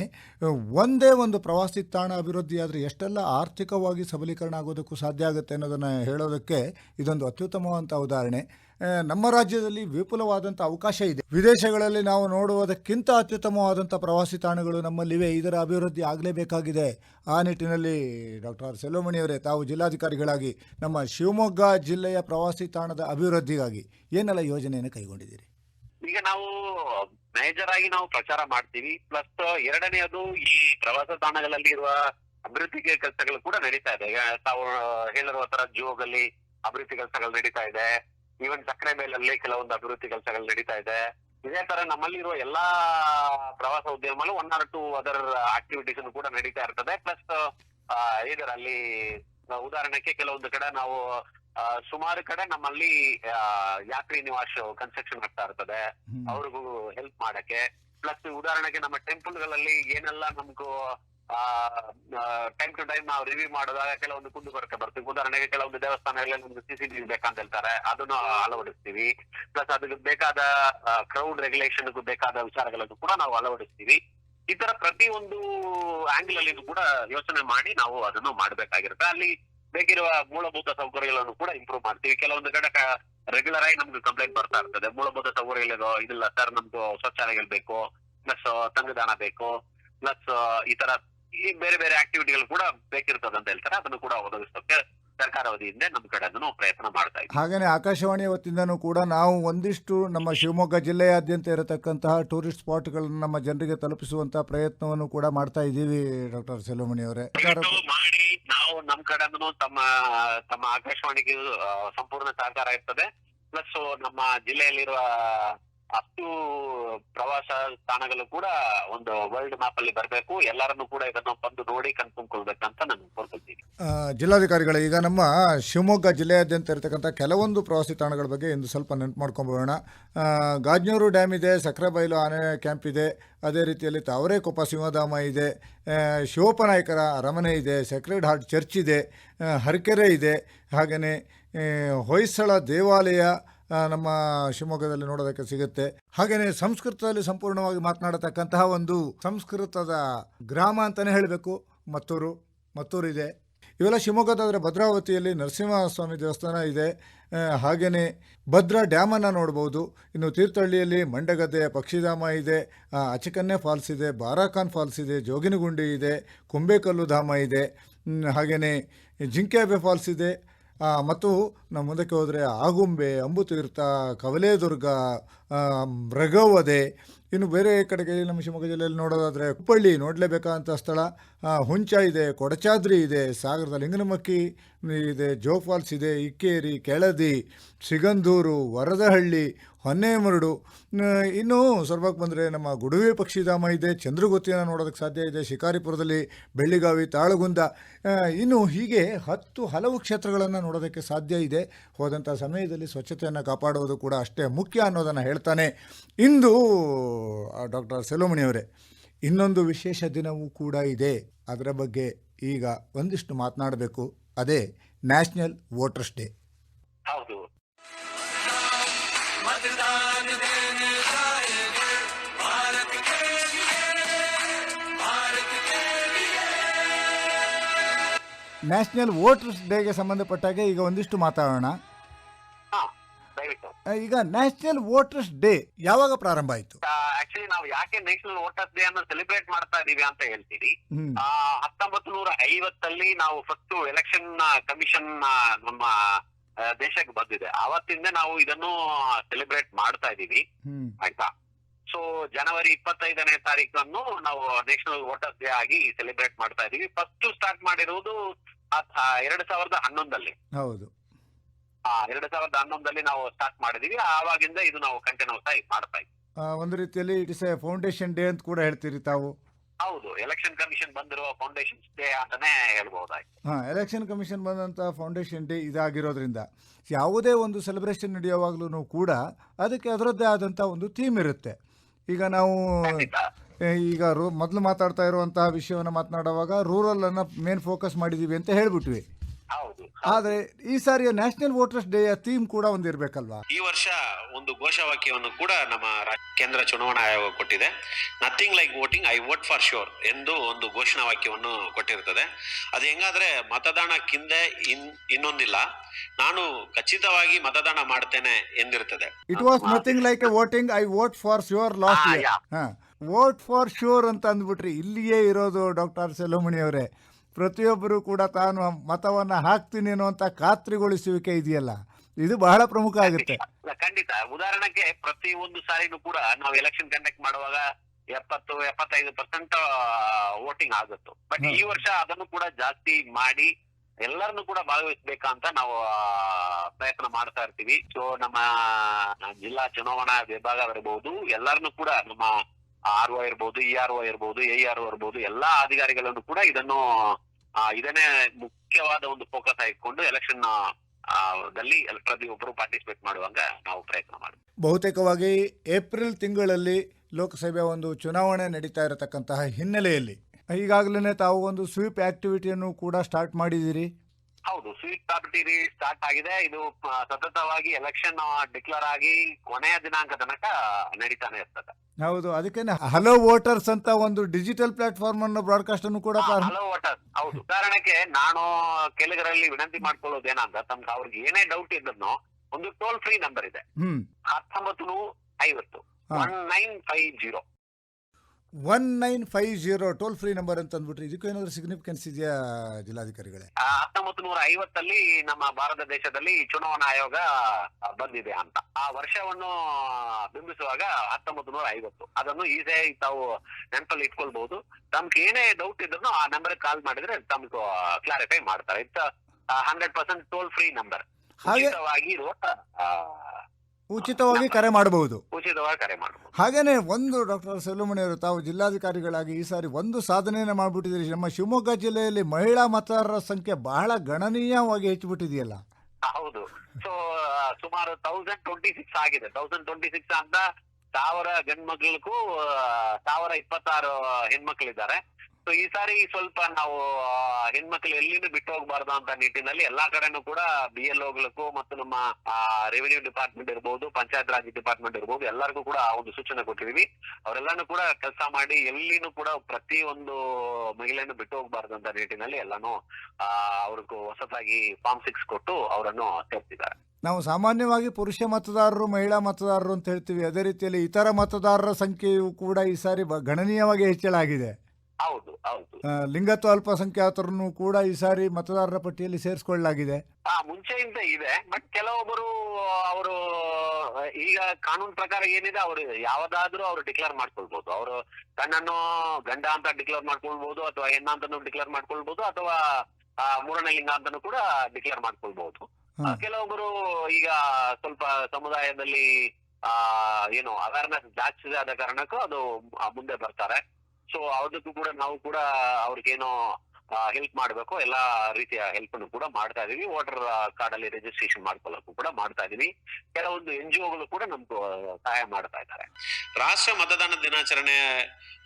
ಒಂದೇ ಒಂದು ಪ್ರವಾಸಿ ತಾಣ ಅಭಿವೃದ್ಧಿಯಾದರೆ ಎಷ್ಟೆಲ್ಲ ಆರ್ಥಿಕವಾಗಿ ಸಬಲೀಕರಣ ಆಗೋದಕ್ಕೂ ಸಾಧ್ಯ ಆಗುತ್ತೆ ಅನ್ನೋದನ್ನು ಹೇಳೋದಕ್ಕೆ ಇದೊಂದು ಅತ್ಯುತ್ತಮವಾದಂಥ ಉದಾಹರಣೆ. ನಮ್ಮ ರಾಜ್ಯದಲ್ಲಿ ವಿಪುಲವಾದಂಥ ಅವಕಾಶ ಇದೆ. ವಿದೇಶಗಳಲ್ಲಿ ನಾವು ನೋಡುವುದಕ್ಕಿಂತ ಅತ್ಯುತ್ತಮವಾದಂಥ ಪ್ರವಾಸಿ ತಾಣಗಳು ನಮ್ಮಲ್ಲಿವೆ. ಇದರ ಅಭಿವೃದ್ಧಿ ಆಗಲೇಬೇಕಾಗಿದೆ. ಆ ನಿಟ್ಟಿನಲ್ಲಿ ಡಾಕ್ಟರ್ ಸೆಲ್ವಮಣಿಯವರೇ, ತಾವು ಜಿಲ್ಲಾಧಿಕಾರಿಗಳಾಗಿ ನಮ್ಮ ಶಿವಮೊಗ್ಗ ಜಿಲ್ಲೆಯ ಪ್ರವಾಸಿ ತಾಣದ ಅಭಿವೃದ್ಧಿಗಾಗಿ ಏನೆಲ್ಲ ಯೋಜನೆಯನ್ನು ಕೈಗೊಂಡಿದ್ದೀರಿ? ಈಗ ನಾವು ಮೇಜರ್ ಆಗಿ ನಾವು ಪ್ರಚಾರ ಮಾಡ್ತೀವಿ. ಪ್ಲಸ್ ಎರಡನೆಯದು ಈ ಪ್ರವಾಸ ತಾಣಗಳಲ್ಲಿ ಇರುವ ಅಭಿವೃದ್ಧಿ ಕೆಲಸಗಳು ಕೂಡ ನಡೀತಾ ಇದೆ. ತಾವು ಹೇಳಿರುವ ತರ ಜೋಗಲ್ಲಿ ಅಭಿವೃದ್ಧಿ ಕೆಲಸಗಳು ನಡೀತಾ ಇದೆ. ಈವನ್ ಸಕ್ಕರೆ ಮೇಲಲ್ಲಿ ಕೆಲವೊಂದು ಅಭಿವೃದ್ಧಿ ಕೆಲಸಗಳು ನಡೀತಾ ಇದೆ. ಇದೇ ತರ ನಮ್ಮಲ್ಲಿರುವ ಎಲ್ಲಾ ಪ್ರವಾಸ ಉದ್ಯಮಗಳು one or two other activities ಕೂಡ ನಡೀತಾ ಇರ್ತದೆ. ಪ್ಲಸ್ ಇದರಲ್ಲಿ ಉದಾಹರಣೆಗೆ ಕೆಲವೊಂದು ಕಡೆ ನಾವು ಸುಮಾರು ಕಡೆ ನಮ್ಮಲ್ಲಿ ಯಾತ್ರಿ ನಿವಾಸ ಕನ್ಸ್ಟ್ರಕ್ಷನ್ ಆಗ್ತಾ ಇರ್ತದೆ. ಅವ್ರಿಗೂ ಹೆಲ್ಪ್ ಮಾಡಕ್ಕೆ. ಪ್ಲಸ್ ಉದಾಹರಣೆಗೆ ನಮ್ಮ ಟೆಂಪಲ್ಗಳಲ್ಲಿ ಏನೆಲ್ಲ ನಮ್ಗೂ ಟೈಮ್ ಟು ಟೈಮ್ ನಾವು ರಿವ್ಯೂ ಮಾಡಿದಾಗ ಕೆಲವೊಂದು ಕುಂದು ಕೊರತೆ ಬರ್ತೀವಿ ಉದಾಹರಣೆಗೆ ಕೆಲವೊಂದು ದೇವಸ್ಥಾನಗಳಲ್ಲಿ ಒಂದು ಸಿ ಸಿ ಟಿವಿ ಬೇಕಂತ ಹೇಳ್ತಾರೆ. ಅದನ್ನು ಅಳವಡಿಸ್ತೀವಿ. ಪ್ಲಸ್ ಅದಕ್ಕೆ ಬೇಕಾದ ಕ್ರೌಡ್ ರೆಗ್ಯುಲೇಷನ್ ಬೇಕಾದ ವಿಚಾರಗಳನ್ನು ಕೂಡ ನಾವು ಅಳವಡಿಸ್ತೀವಿ. ಈ ತರ ಪ್ರತಿ ಒಂದು ಆಂಗಲ್ ಅಲ್ಲಿ ಕೂಡ ಯೋಚನೆ ಮಾಡಿ ನಾವು ಅದನ್ನು ಮಾಡಬೇಕಾಗಿರುತ್ತೆ. ಅಲ್ಲಿ ಬೇಕಿರುವ ಮೂಲಭೂತ ಸೌಕರ್ಯಗಳನ್ನು ಕೂಡ ಇಂಪ್ರೂವ್ ಮಾಡ್ತೀವಿ. ಕೆಲವೊಂದು ಕಡೆ ರೆಗ್ಯುಲರ್ ಆಗಿ ನಮ್ಗೆ ಕಂಪ್ಲೇಂಟ್ ಬರ್ತಾ ಇರ್ತದೆ. ಮೂಲಭೂತ ಸೌಕರ್ಯಗಳು ಇದಿಲ್ಲ ಸರ್ ನಮ್ದು ಶೌಚಾಲಯಗಳು ಬೇಕು ಪ್ಲಸ್ ತಂಗುದಾಣ ಬೇಕು ಪ್ಲಸ್ ಈ ತರ ಈ ಬೇರೆ ಬೇರೆ ಆಕ್ಟಿವಿಟಿಗಳು ಕೂಡ ಬೇಕಿರ್ತದೆ ಅಂತ ಹೇಳ್ತಾರೆ. ಅದನ್ನು ಕೂಡ ಒದಗಿಸೋಕೆ ಸರ್ಕಾರ ವತಿಯಿಂದ ನಮ್ಮ ಕಡೆ ಅದನ್ನು ಪ್ರಯತ್ನ ಮಾಡ್ತಾ ಇದೆ. ಹಾಗೇನೆ ಆಕಾಶವಾಣಿ ವತಿಯಿಂದನೂ ಕೂಡ ನಾವು ಒಂದಿಷ್ಟು ನಮ್ಮ ಶಿವಮೊಗ್ಗ ಜಿಲ್ಲೆಯಾದ್ಯಂತ ಇರತಕ್ಕಂತಹ ಟೂರಿಸ್ಟ್ ಸ್ಪಾಟ್ಗಳನ್ನು ನಮ್ಮ ಜನರಿಗೆ ತಲುಪಿಸುವಂತಹ ಪ್ರಯತ್ನವನ್ನು ಕೂಡ ಮಾಡ್ತಾ ಇದ್ದೀವಿ ಡಾಕ್ಟರ್ ಸೆಲೋಮಣಿ ಅವರೇ. ಮಾಡಿ ನಾವು ನಮ್ಮ ಕಡೆನೂ ತಮ್ಮ ತಮ್ಮ ಆಕಾಶವಾಣಿಗೆ ಸಂಪೂರ್ಣ ಸಹಕಾರ ಇರ್ತದೆ. ಪ್ಲಸ್ ನಮ್ಮ ಜಿಲ್ಲೆಯಲ್ಲಿರುವ ಅಷ್ಟು ಪ್ರವಾಸ ತಾಣಗಳು ಕೂಡ ಒಂದು ವರ್ಲ್ಡ್ ಮ್ಯಾಪ್ ಅಲ್ಲಿ ಬರಬೇಕು. ಎಲ್ಲರನ್ನು ಕೂಡ ಇದನ್ನು ಬಂದು ನೋಡಿ ಕಣ್ತುಂಬಿಕೊಳ್ಬೇಕಂತ ನಾನು ಕೋರ್ಕೊಳ್ತೀನಿ. ಜಿಲ್ಲಾಧಿಕಾರಿಗಳು, ಈಗ ನಮ್ಮ ಶಿವಮೊಗ್ಗ ಜಿಲ್ಲೆಯಾದ್ಯಂತ ಇರತಕ್ಕಂಥ ಕೆಲವೊಂದು ಪ್ರವಾಸಿ ತಾಣಗಳ ಬಗ್ಗೆ ಇಂದು ಸ್ವಲ್ಪ ನೆನಪು ಮಾಡ್ಕೊಂಬೋಣ ಗಾಜ್ನೂರು ಡ್ಯಾಮ್ ಇದೆ, ಸಕ್ರೆಬೈಲು ಆನೆ ಕ್ಯಾಂಪ್ ಇದೆ. ಅದೇ ರೀತಿಯಲ್ಲಿ ತಾವರೆಕೊಪ್ಪ ಸಿಂಹಧಾಮ ಇದೆ. ಶಿವಪ್ಪನಾಯಕರ ಅರಮನೆ ಇದೆ ಸೆಕ್ರೆಡ್ ಹಾರ್ಟ್ ಚರ್ಚ್ ಇದೆ ಹರಕೆರೆ ಇದೆ. ಹಾಗೆಯೇ ಹೊಯ್ಸಳ ದೇವಾಲಯ ನಮ್ಮ ಶಿವಮೊಗ್ಗದಲ್ಲಿ ನೋಡೋದಕ್ಕೆ ಸಿಗುತ್ತೆ. ಹಾಗೆಯೇ ಸಂಸ್ಕೃತದಲ್ಲಿ ಸಂಪೂರ್ಣವಾಗಿ ಮಾತನಾಡತಕ್ಕಂತಹ ಒಂದು ಸಂಸ್ಕೃತದ ಗ್ರಾಮ ಅಂತಲೇ ಹೇಳಬೇಕು. ಮತ್ತೂರು ಮತ್ತೂರು ಇದೆ. ಇವೆಲ್ಲ ಶಿವಮೊಗ್ಗದಾದರೆ ಭದ್ರಾವತಿಯಲ್ಲಿ ನರಸಿಂಹಸ್ವಾಮಿ ದೇವಸ್ಥಾನ ಇದೆ. ಹಾಗೆಯೇ ಭದ್ರಾ ಡ್ಯಾಮನ್ನು ನೋಡ್ಬೋದು. ಇನ್ನು ತೀರ್ಥಹಳ್ಳಿಯಲ್ಲಿ ಮಂಡಗದ್ದೆ, ಪಕ್ಷಿಧಾಮ ಇದೆ. ಅಚಕನ್ನೆ ಫಾಲ್ಸ್ ಇದೆ, ಬಾರಾಖಾನ್ ಫಾಲ್ಸ್ ಇದೆ, ಜೋಗಿನಗುಂಡಿ ಇದೆ, ಕುಂಬೇಕಲ್ಲು ಧಾಮ ಇದೆ. ಹಾಗೆಯೇ ಜಿಂಕೆಬೆ ಫಾಲ್ಸ್ ಇದೆ. ಮತ್ತು ನಾವು ಮುಂದಕ್ಕೆ ಹೋದರೆ ಆಗುಂಬೆ ಅಂಬುತೀರ್ಥ ಕವಲೇದುರ್ಗ ಆ, ಮೃಗವದೆ ಇನ್ನು ಬೇರೆ ಕಡೆಗೆ ನಮ್ಮ ಶಿವಮೊಗ್ಗ ಜಿಲ್ಲೆಯಲ್ಲಿ ನೋಡೋದಾದರೆ ಕುಪ್ಪಳ್ಳಿ ನೋಡಲೇಬೇಕಾದಂಥ ಸ್ಥಳ. ಹುಂಚ ಇದೆ ಕೊಡಚಾದ್ರಿ ಇದೆ ಸಾಗರದ ಲಿಂಗನಮಕ್ಕಿ ಇದೆ ಜೋಗ್ ಫಾಲ್ಸ್ ಇದೆ ಇಕ್ಕೇರಿ ಕೆಳದಿ ಸಿಗಂದೂರು ವರದಹಳ್ಳಿ ಹೊನ್ನೇಮರಡು. ಇನ್ನೂ ಸ್ವರ್ಬಕ್ಕೆ ಬಂದರೆ ನಮ್ಮ ಗುಡುವೆ ಪಕ್ಷಿಧಾಮ ಇದೆ ಚಂದ್ರಗುತ್ತಿಯನ್ನು ನೋಡೋದಕ್ಕೆ ಸಾಧ್ಯ ಇದೆ ಶಿಕಾರಿಪುರದಲ್ಲಿ ಬೆಳ್ಳಿಗಾವಿ ತಾಳಗುಂದ. ಇನ್ನು ಹೀಗೆ ಹತ್ತು ಹಲವು ಕ್ಷೇತ್ರಗಳನ್ನು ನೋಡೋದಕ್ಕೆ ಸಾಧ್ಯ ಇದೆ. ಹೋದಂಥ ಸಮಯದಲ್ಲಿ ಸ್ವಚ್ಛತೆಯನ್ನು ಕಾಪಾಡುವುದು ಕೂಡ ಅಷ್ಟೇ ಮುಖ್ಯ ಅನ್ನೋದನ್ನು ಹೇಳ್ತಾನೆ. ಇಂದು ಡಾಕ್ಟರ್ ಸೆಲೋಮಣಿಯವರೇ ಇನ್ನೊಂದು ವಿಶೇಷ ದಿನವೂ ಕೂಡ ಇದೆ. ಅದರ ಬಗ್ಗೆ ಈಗ ಒಂದಿಷ್ಟು ಮಾತನಾಡಬೇಕು. ಅದೇ ನ್ಯಾಷನಲ್ ವೋಟರ್ಸ್ ಡೇ. ಹೌದು. ನ್ಯಾಷನಲ್ ವೋಟರ್ಸ್ ಡೇಗೆ ಸಂಬಂಧಪಟ್ಟಾಗೆ ಈಗ ಒಂದಿಷ್ಟು ಮಾತಾಡೋಣ. ದಯವಿಟ್ಟು. ಈಗ ನ್ಯಾಷನಲ್ ವೋಟರ್ಸ್ ಡೇ ಯಾವಾಗ ಪ್ರಾರಂಭ ಆಯ್ತು? ಆಕ್ಚುಲಿ ನಾವು ಯಾಕೆ ನ್ಯಾಷನಲ್ ವೋಟರ್ಸ್ ಡೇ ಅನ್ನು ಸೆಲೆಬ್ರೇಟ್ ಮಾಡ್ತಾ ಇದೀವಿ ಅಂತ ಹೇಳ್ತೀವಿ ಹತ್ತೊಂಬತ್ತು ನೂರ ಐವತ್ತಲ್ಲಿ ನಾವು ಫಸ್ಟ್ ಎಲೆಕ್ಷನ್ ಕಮಿಷನ್ ನಮ್ಮ ದೇಶಕ್ಕೆ ಬಂದಿದೆ. ಅವತ್ತಿಂದ ನಾವು ಇದನ್ನು ಸೆಲೆಬ್ರೇಟ್ ಮಾಡ್ತಾ ಇದೀವಿ. ಆಯ್ತಾ? ಸೊ ಜನವರಿ ಇಪ್ಪತ್ತೈದನೇ ತಾರೀಕನ್ನು ನಾವು ನ್ಯಾಷನಲ್ ವೋಟರ್ಸ್ ಡೇ ಆಗಿ ಸೆಲೆಬ್ರೇಟ್ ಮಾಡ್ತಾ ಇದೀವಿ. ಫಸ್ಟ್ ಸ್ಟಾರ್ಟ್ ಮಾಡಿರುವುದು ಎರಡ್ ಸಾವಿರದ ಹನ್ನೊಂದಲ್ಲಿ ಹೌದು. ಎರಡ್ ಸಾವಿರದ ಹನ್ನೊಂದಲ್ಲಿ ನಾವು ಸ್ಟಾರ್ಟ್ ಮಾಡಿದೀವಿ. ಆವಾಗಿಂದ ಇದು ನಾವು ಕಂಟಿನ್ಯೂಸ್ ಆಗಿ ಮಾಡ್ತಾ ಇದ್ದೀವಿ ಒಂದು ರೀತಿಯಲ್ಲಿ it is a foundation day ಅಂತ ಕೂಡ ಹೇಳ್ತೀರಿ ತಾವು. ಹೌದು ಎಲೆಕ್ಷನ್ ಕಮಿಷನ್ ಬಂದಿರುವ ಫೌಂಡೇಶನ್ ಡೇ ಅಂತಾನೆ ಹೇಳ್ಬಹುದಾಯ್ತು ಹಾ ಎಲೆಕ್ಷನ್ ಕಮಿಷನ್ ಬಂದಂತ ಫೌಂಡೇಶನ್ ಡೇ ಇದಾಗಿರೋದ್ರಿಂದ ಯಾವುದೇ ಒಂದು ಸೆಲೆಬ್ರೇಷನ್ ನಡೆಯುವಾಗಲೂ ಕೂಡ ಅದಕ್ಕೆ ಅದರದ್ದೇ ಆದಂಥ ಒಂದು ಥೀಮ್ ಇರುತ್ತೆ. ಈಗ ನಾವು ಈಗ ರೂ ಮೊದಲು ಮಾತಾಡ್ತಾ ಇರುವಂತಹ ವಿಷಯವನ್ನು ಮಾತನಾಡುವಾಗ ಅನ್ನ ಮೇನ್ ಫೋಕಸ್ ಮಾಡಿದ್ದೀವಿ ಅಂತ ಹೇಳ್ಬಿಟ್ವಿ. ಆದರೆ ಈ ಸಾರಿಯ ನ್ಯಾಷನಲ್ ವೋಟರ್ಸ್ ಡೇ ಥೀಮ್ ಕೂಡ ಒಂದಿರ್ಬೇಕಲ್ವಾ? ಈ ವರ್ಷ ಒಂದು ಘೋಷವಾಕ್ಯವನ್ನು ಕೂಡ ನಮ್ಮ ಕೇಂದ್ರ ಚುನಾವಣಾ ಆಯೋಗ ಕೊಟ್ಟಿದೆ. Nothing like voting I vote for sure ಎಂದು ಒಂದು ಘೋಷಣಾ ವಾಕ್ಯವನ್ನು ಕೊಟ್ಟಿರ್ತದೆ. ಅದು ಹೆಂಗಾದ್ರೆ ಮತದಾನಕ್ಕಿಂತ ಇನ್ ಇನ್ನೊಂದಿಲ್ಲ. ನಾನು ಖಚಿತವಾಗಿ ಮತದಾನ ಮಾಡ್ತೇನೆ ಎಂದಿರ್ತದೆ. It was nothing like a voting I vote for sure last. Vote for sure ಅಂತ ಅಂದ್ಬಿಟ್ರಿ ಇಲ್ಲಿಯೇ ಇರೋದು ಡಾಕ್ಟರ್ ಸೆಲೋಮಣಿ ಅವರೇ. ಪ್ರತಿಯೊಬ್ಬರು ಕೂಡ ತಾನು ಮತವನ್ನು ಹಾಕ್ತೀನಿ ಅನ್ನುವಂಥ ಖಾತ್ರಿಗೊಳಿಸುವಿಕೆ ಇದೆಯಲ್ಲ? ಇದು ಬಹಳ ಪ್ರಮುಖ ಆಗುತ್ತೆ. ಖಂಡಿತ. ಉದಾಹರಣೆಗೆ ಪ್ರತಿ ಒಂದು ಸಾರಿನೂ ಕೂಡ ನಾವು ಎಲೆಕ್ಷನ್ ಕಂಡಕ್ಟ್ ಮಾಡುವಾಗ ಎಪ್ಪತ್ತು, ಎಪ್ಪತ್ತೈದು ಪರ್ಸೆಂಟ್ ವೋಟಿಂಗ್ ಆಗುತ್ತೆ. ಬಟ್ ಈ ವರ್ಷ ಅದನ್ನು ಕೂಡ ಜಾಸ್ತಿ ಮಾಡಿ ಎಲ್ಲರನ್ನು ಕೂಡ ಭಾಗವಹಿಸಬೇಕಂತ ನಾವು ಪ್ರಯತ್ನ ಮಾಡ್ತಾ ಇರ್ತೀವಿ. ಸೊ ನಮ್ಮ ಜಿಲ್ಲಾ ಚುನಾವಣಾ ವಿಭಾಗ ಇರಬಹುದು ಎಲ್ಲರನ್ನು ಕೂಡ ನಮ್ಮ ಆರ್ ಒ ಇರ್ಬೋದು, ಇ ಆರ್ ಒ ಇರ್ಬೋದು, ಎ ಆರ್ ಒ ಇರ್ಬೋದು, ಎಲ್ಲಾ ಅಧಿಕಾರಿಗಳನ್ನು ಕೂಡ ಇದನ್ನು ಇದನ್ನೇ ಮುಖ್ಯವಾದ ಒಂದು ಫೋಕಸ್ ಆಗಿಕೊಂಡು ಎಲೆಕ್ಷನ್ ದಲ್ಲಿ ಪ್ರತಿಯೊಬ್ಬರು ಪಾರ್ಟಿಸಿಪೇಟ್ ಮಾಡುವಾಗ ನಾವು ಪ್ರಯತ್ನ ಮಾಡ್ತೀವಿ. ಬಹುತೇಕವಾಗಿ ಏಪ್ರಿಲ್ ತಿಂಗಳಲ್ಲಿ ಲೋಕಸಭೆ ಒಂದು ಚುನಾವಣೆ ನಡೀತಾ ಇರತಕ್ಕಂತಹ ಹಿನ್ನೆಲೆಯಲ್ಲಿ. ಈಗಾಗಲೇ ತಾವು ಒಂದು ಸ್ವೀಪ್ ಆಕ್ಟಿವಿಟಿಯನ್ನು ಕೂಡ ಸ್ಟಾರ್ಟ್ ಮಾಡಿದ್ದೀರಿ. ಹೌದು ಸ್ವೀಟ್ ಪ್ರಾಪರ್ಟಿ ಸ್ಟಾರ್ಟ್ ಆಗಿದೆ. ಇದು ಸತತವಾಗಿ ಎಲೆಕ್ಷನ್ ಡಿಕ್ಲೇರ್ ಆಗಿ ಕೊನೆಯ ದಿನಾಂಕ ತನಕ ನಡೀತಾನೆ ಇರ್ತದೆ. ಹೌದು ಅದಕ್ಕೆ ಹಲೋ ವೋಟರ್ಸ್ ಅಂತ ಒಂದು ಡಿಜಿಟಲ್ ಪ್ಲಾಟ್ಫಾರ್ಮ್ ಅನ್ನು ಬ್ರಾಡ್ಕಾಸ್ಟ್ ಅನ್ನು ಕೂಡ ಹಲೋ ವೋಟರ್ಸ್ ಹೌದು. ಉದಾಹರಣೆಗೆ ನಾನು ಕೆಲಗರಲ್ಲಿ ವಿನಂತಿ ಮಾಡ್ಕೊಳ್ಳೋದೇನಂತ ತಮ್ಗೆ ಅವ್ರಿಗೆ ಏನೇ ಡೌಟ್ ಇದ್ದನ್ನು ಒಂದು ಟೋಲ್ ಫ್ರೀ ನಂಬರ್ ಇದೆ. ಹತ್ತೊಂಬತ್ತು ಐವತ್ತು. One nine five zero one nine five zero toll free number ಅಂತ ಅಂದ್ಬಿಟ್ರಿ ಇದಕ್ಕೂ ಏನಾದ್ರು ಸಿಗ್ನಿಫಿಕೆನ್ಸ್ ಇದೆಯಾ ಜಿಲ್ಲಾಧಿಕಾರಿಗಳೇ? ಹತ್ತೊಂಬತ್ತು ನೂರ ಐವತ್ತಲ್ಲಿ ನಮ್ಮ ಭಾರತ ದೇಶದಲ್ಲಿ ಚುನಾವಣಾ ಆಯೋಗ ಬಂದಿದೆ ಅಂತ. ಆ ವರ್ಷವನ್ನು ಬಿಂಬಿಸುವಾಗ ಹತ್ತೊಂಬತ್ತು ನೂರ ಐವತ್ತು. ಅದನ್ನು ಈಸಿಯಾಗಿ ತಾವು ನೆನಪಲ್ಲಿ ಇಟ್ಕೊಳ್ಬಹುದು. ತಮ್ಗೆ ಏನೇ ಡೌಟ್ ಇದ್ರು ಆ ನಂಬರ್ ಕಾಲ್ ಮಾಡಿದ್ರೆ ತಮ್ಗೆ ಕ್ಲಾರಿಫೈ ಮಾಡ್ತಾರೆ. It's hundred percent toll free number ಹಾಗೆ ಉಚಿತವಾಗಿ ಇರುವ ಉಚಿತವಾಗಿ ಕರೆ ಮಾಡಬಹುದು. ಉಚಿತವಾಗಿ ಕರೆ ಮಾಡಬಹುದು. ಹಾಗೇನೆ ಒಂದು ಡಾಕ್ಟರ್ ಸೆಲುಮಣಿ ಅವರು ತಾವು ಜಿಲ್ಲಾಧಿಕಾರಿಗಳಾಗಿ ಈ ಸಾರಿ ಒಂದು ಸಾಧನೆಯನ್ನು ಮಾಡಿಬಿಟ್ಟಿದ್ದೀರಿ. ನಮ್ಮ ಶಿವಮೊಗ್ಗ ಜಿಲ್ಲೆಯಲ್ಲಿ ಮಹಿಳಾ ಮತದಾರರ ಸಂಖ್ಯೆ ಬಹಳ ಗಣನೀಯವಾಗಿ ಹೆಚ್ಚಿಬಿಟ್ಟಿದೆಯಲ್ಲ. ಹೌದು. ಸೊ ಸುಮಾರು ತೌಸಂಡ್ ಟ್ವೆಂಟಿ ಸಿಕ್ಸ್ ಆಗಿದೆ. ತೌಸಂಡ್ ಟ್ವೆಂಟಿ ಸಿಕ್ಸ್ ಅಂತ ಸಾವಿರ ಗಂಡ್ ಮಕ್ಳಿಗೂ ಸಾವಿರ ಇಪ್ಪತ್ತಾರು ಹೆಣ್ಮಕ್ಳಿದ್ದಾರೆ. ಸೊ ಈ ಸಾರಿ ಸ್ವಲ್ಪ ನಾವು ಹೆಣ್ಮಕ್ಳು ಎಲ್ಲಿಂದ ಬಿಟ್ಟು ಹೋಗ್ಬಾರ್ದು ಅಂತ ನಿಟ್ಟಿನಲ್ಲಿ ಎಲ್ಲಾ ಕಡೆನೂ ಕೂಡ ಬಿ ಎಲ್ ಓಗಳಿಗೂ ಮತ್ತು ನಮ್ಮ ರೆವಿನ್ಯೂ ಡಿಪಾರ್ಟ್ಮೆಂಟ್ ಇರ್ಬೋದು ಪಂಚಾಯತ್ ರಾಜ್ ಡಿಪಾರ್ಟ್ಮೆಂಟ್ ಇರ್ಬೋದು, ಎಲ್ಲರಿಗೂ ಕೂಡ ಒಂದು ಸೂಚನೆ ಕೊಟ್ಟಿದೀವಿ. ಅವರೆಲ್ಲಾನು ಕೂಡ ಕೆಲಸ ಮಾಡಿ ಎಲ್ಲಿನೂ ಕೂಡ ಪ್ರತಿ ಒಂದು ಮಹಿಳೆಯನ್ನು ಬಿಟ್ಟು ಹೋಗ್ಬಾರ್ದು ಅಂತ ನಿಟ್ಟಿನಲ್ಲಿ ಎಲ್ಲಾನು ಅವ್ರಿಗೂ ಹೊಸದಾಗಿ ಫಾರ್ಮ್ ಸಿಕ್ಸ್ ಕೊಟ್ಟು ಅವರನ್ನು ಸೇರ್ತಿದ್ದಾರೆ. ನಾವು ಸಾಮಾನ್ಯವಾಗಿ ಪುರುಷ ಮತದಾರರು, ಮಹಿಳಾ ಮತದಾರರು ಅಂತ ಹೇಳ್ತೀವಿ. ಅದೇ ರೀತಿಯಲ್ಲಿ ಇತರ ಮತದಾರರ ಸಂಖ್ಯೆಯು ಕೂಡ ಈ ಸಾರಿ ಗಣನೀಯವಾಗಿ ಹೆಚ್ಚಳ ಆಗಿದೆ ಹೌದು ಹೌದು. ಲಿಂಗತ್ವ ಅಲ್ಪಸಂಖ್ಯಾತರನ್ನು ಕೂಡ ಈ ಸಾರಿ ಮತದಾರರ ಪಟ್ಟಿಯಲ್ಲಿ ಸೇರಿಸಿಕೊಳ್ಳಲಾಗಿದೆ. ಆ ಮುಂಚೆಯಿಂದ ಇದೆ ಬಟ್ ಕೆಲವೊಬ್ಬರು ಅವರು ಈಗ ಕಾನೂನು ಪ್ರಕಾರ ಏನಿದೆ ಅವರು ಯಾವ್ದಾದ್ರೂ ಅವರು ಡಿಕ್ಲೇರ್ ಮಾಡ್ಕೊಳ್ಬಹುದು ಅವರು ತನ್ನನ್ನು ಗಂಡ ಅಂತ ಡಿಕ್ಲೇರ್ ಮಾಡ್ಕೊಳ್ಬಹುದು ಅಥವಾ ಹೆಣ್ಣ ಅಂತ ಡಿಕ್ಲೇರ್ ಮಾಡ್ಕೊಳ್ಬಹುದು ಅಥವಾ ಮೂರನೇ ಲಿಂಗ ಅಂತಾನು ಕೂಡ ಡಿಕ್ಲೇರ್ ಮಾಡ್ಕೊಳ್ಬಹುದು. ಕೆಲವೊಬ್ಬರು ಈಗ ಸ್ವಲ್ಪ ಸಮುದಾಯದಲ್ಲಿ ಆ ಏನು ಅವೇರ್ನೆಸ್ ಜಾಸ್ತಿ ಆದ ಕಾರಣಕ್ಕೂ ಅದು ಮುಂದೆ ಬರ್ತಾರೆ. ಸೊ ಅದಕ್ಕೂ ಕೂಡ ನಾವು ಕೂಡ ಅವ್ರಿಗೇನೋ ಹೆಲ್ಪ್ ಮಾಡಬೇಕು. ಎಲ್ಲಾ ರೀತಿಯ ಹೆಲ್ಪ್ ಅನ್ನು ಕೂಡ ಮಾಡ್ತಾ ಇದೀವಿ. ವೋಟರ್ ಕಾರ್ಡ್ ಅಲ್ಲಿ ರಿಜಿಸ್ಟ್ರೇಷನ್ ಮಾಡ್ಕೊಳ್ಳೋಕ್ಕೂ ಕೂಡ ಮಾಡ್ತಾ ಇದೀವಿ. ಕೆಲವೊಂದು ಎನ್ ಜಿ ಒಗಳು ಕೂಡ ನಮ್ಗೆ ಸಹಾಯ ಮಾಡ್ತಾ ಇದ್ದಾರೆ. ರಾಷ್ಟ್ರ ಮತದಾನ ದಿನಾಚರಣೆ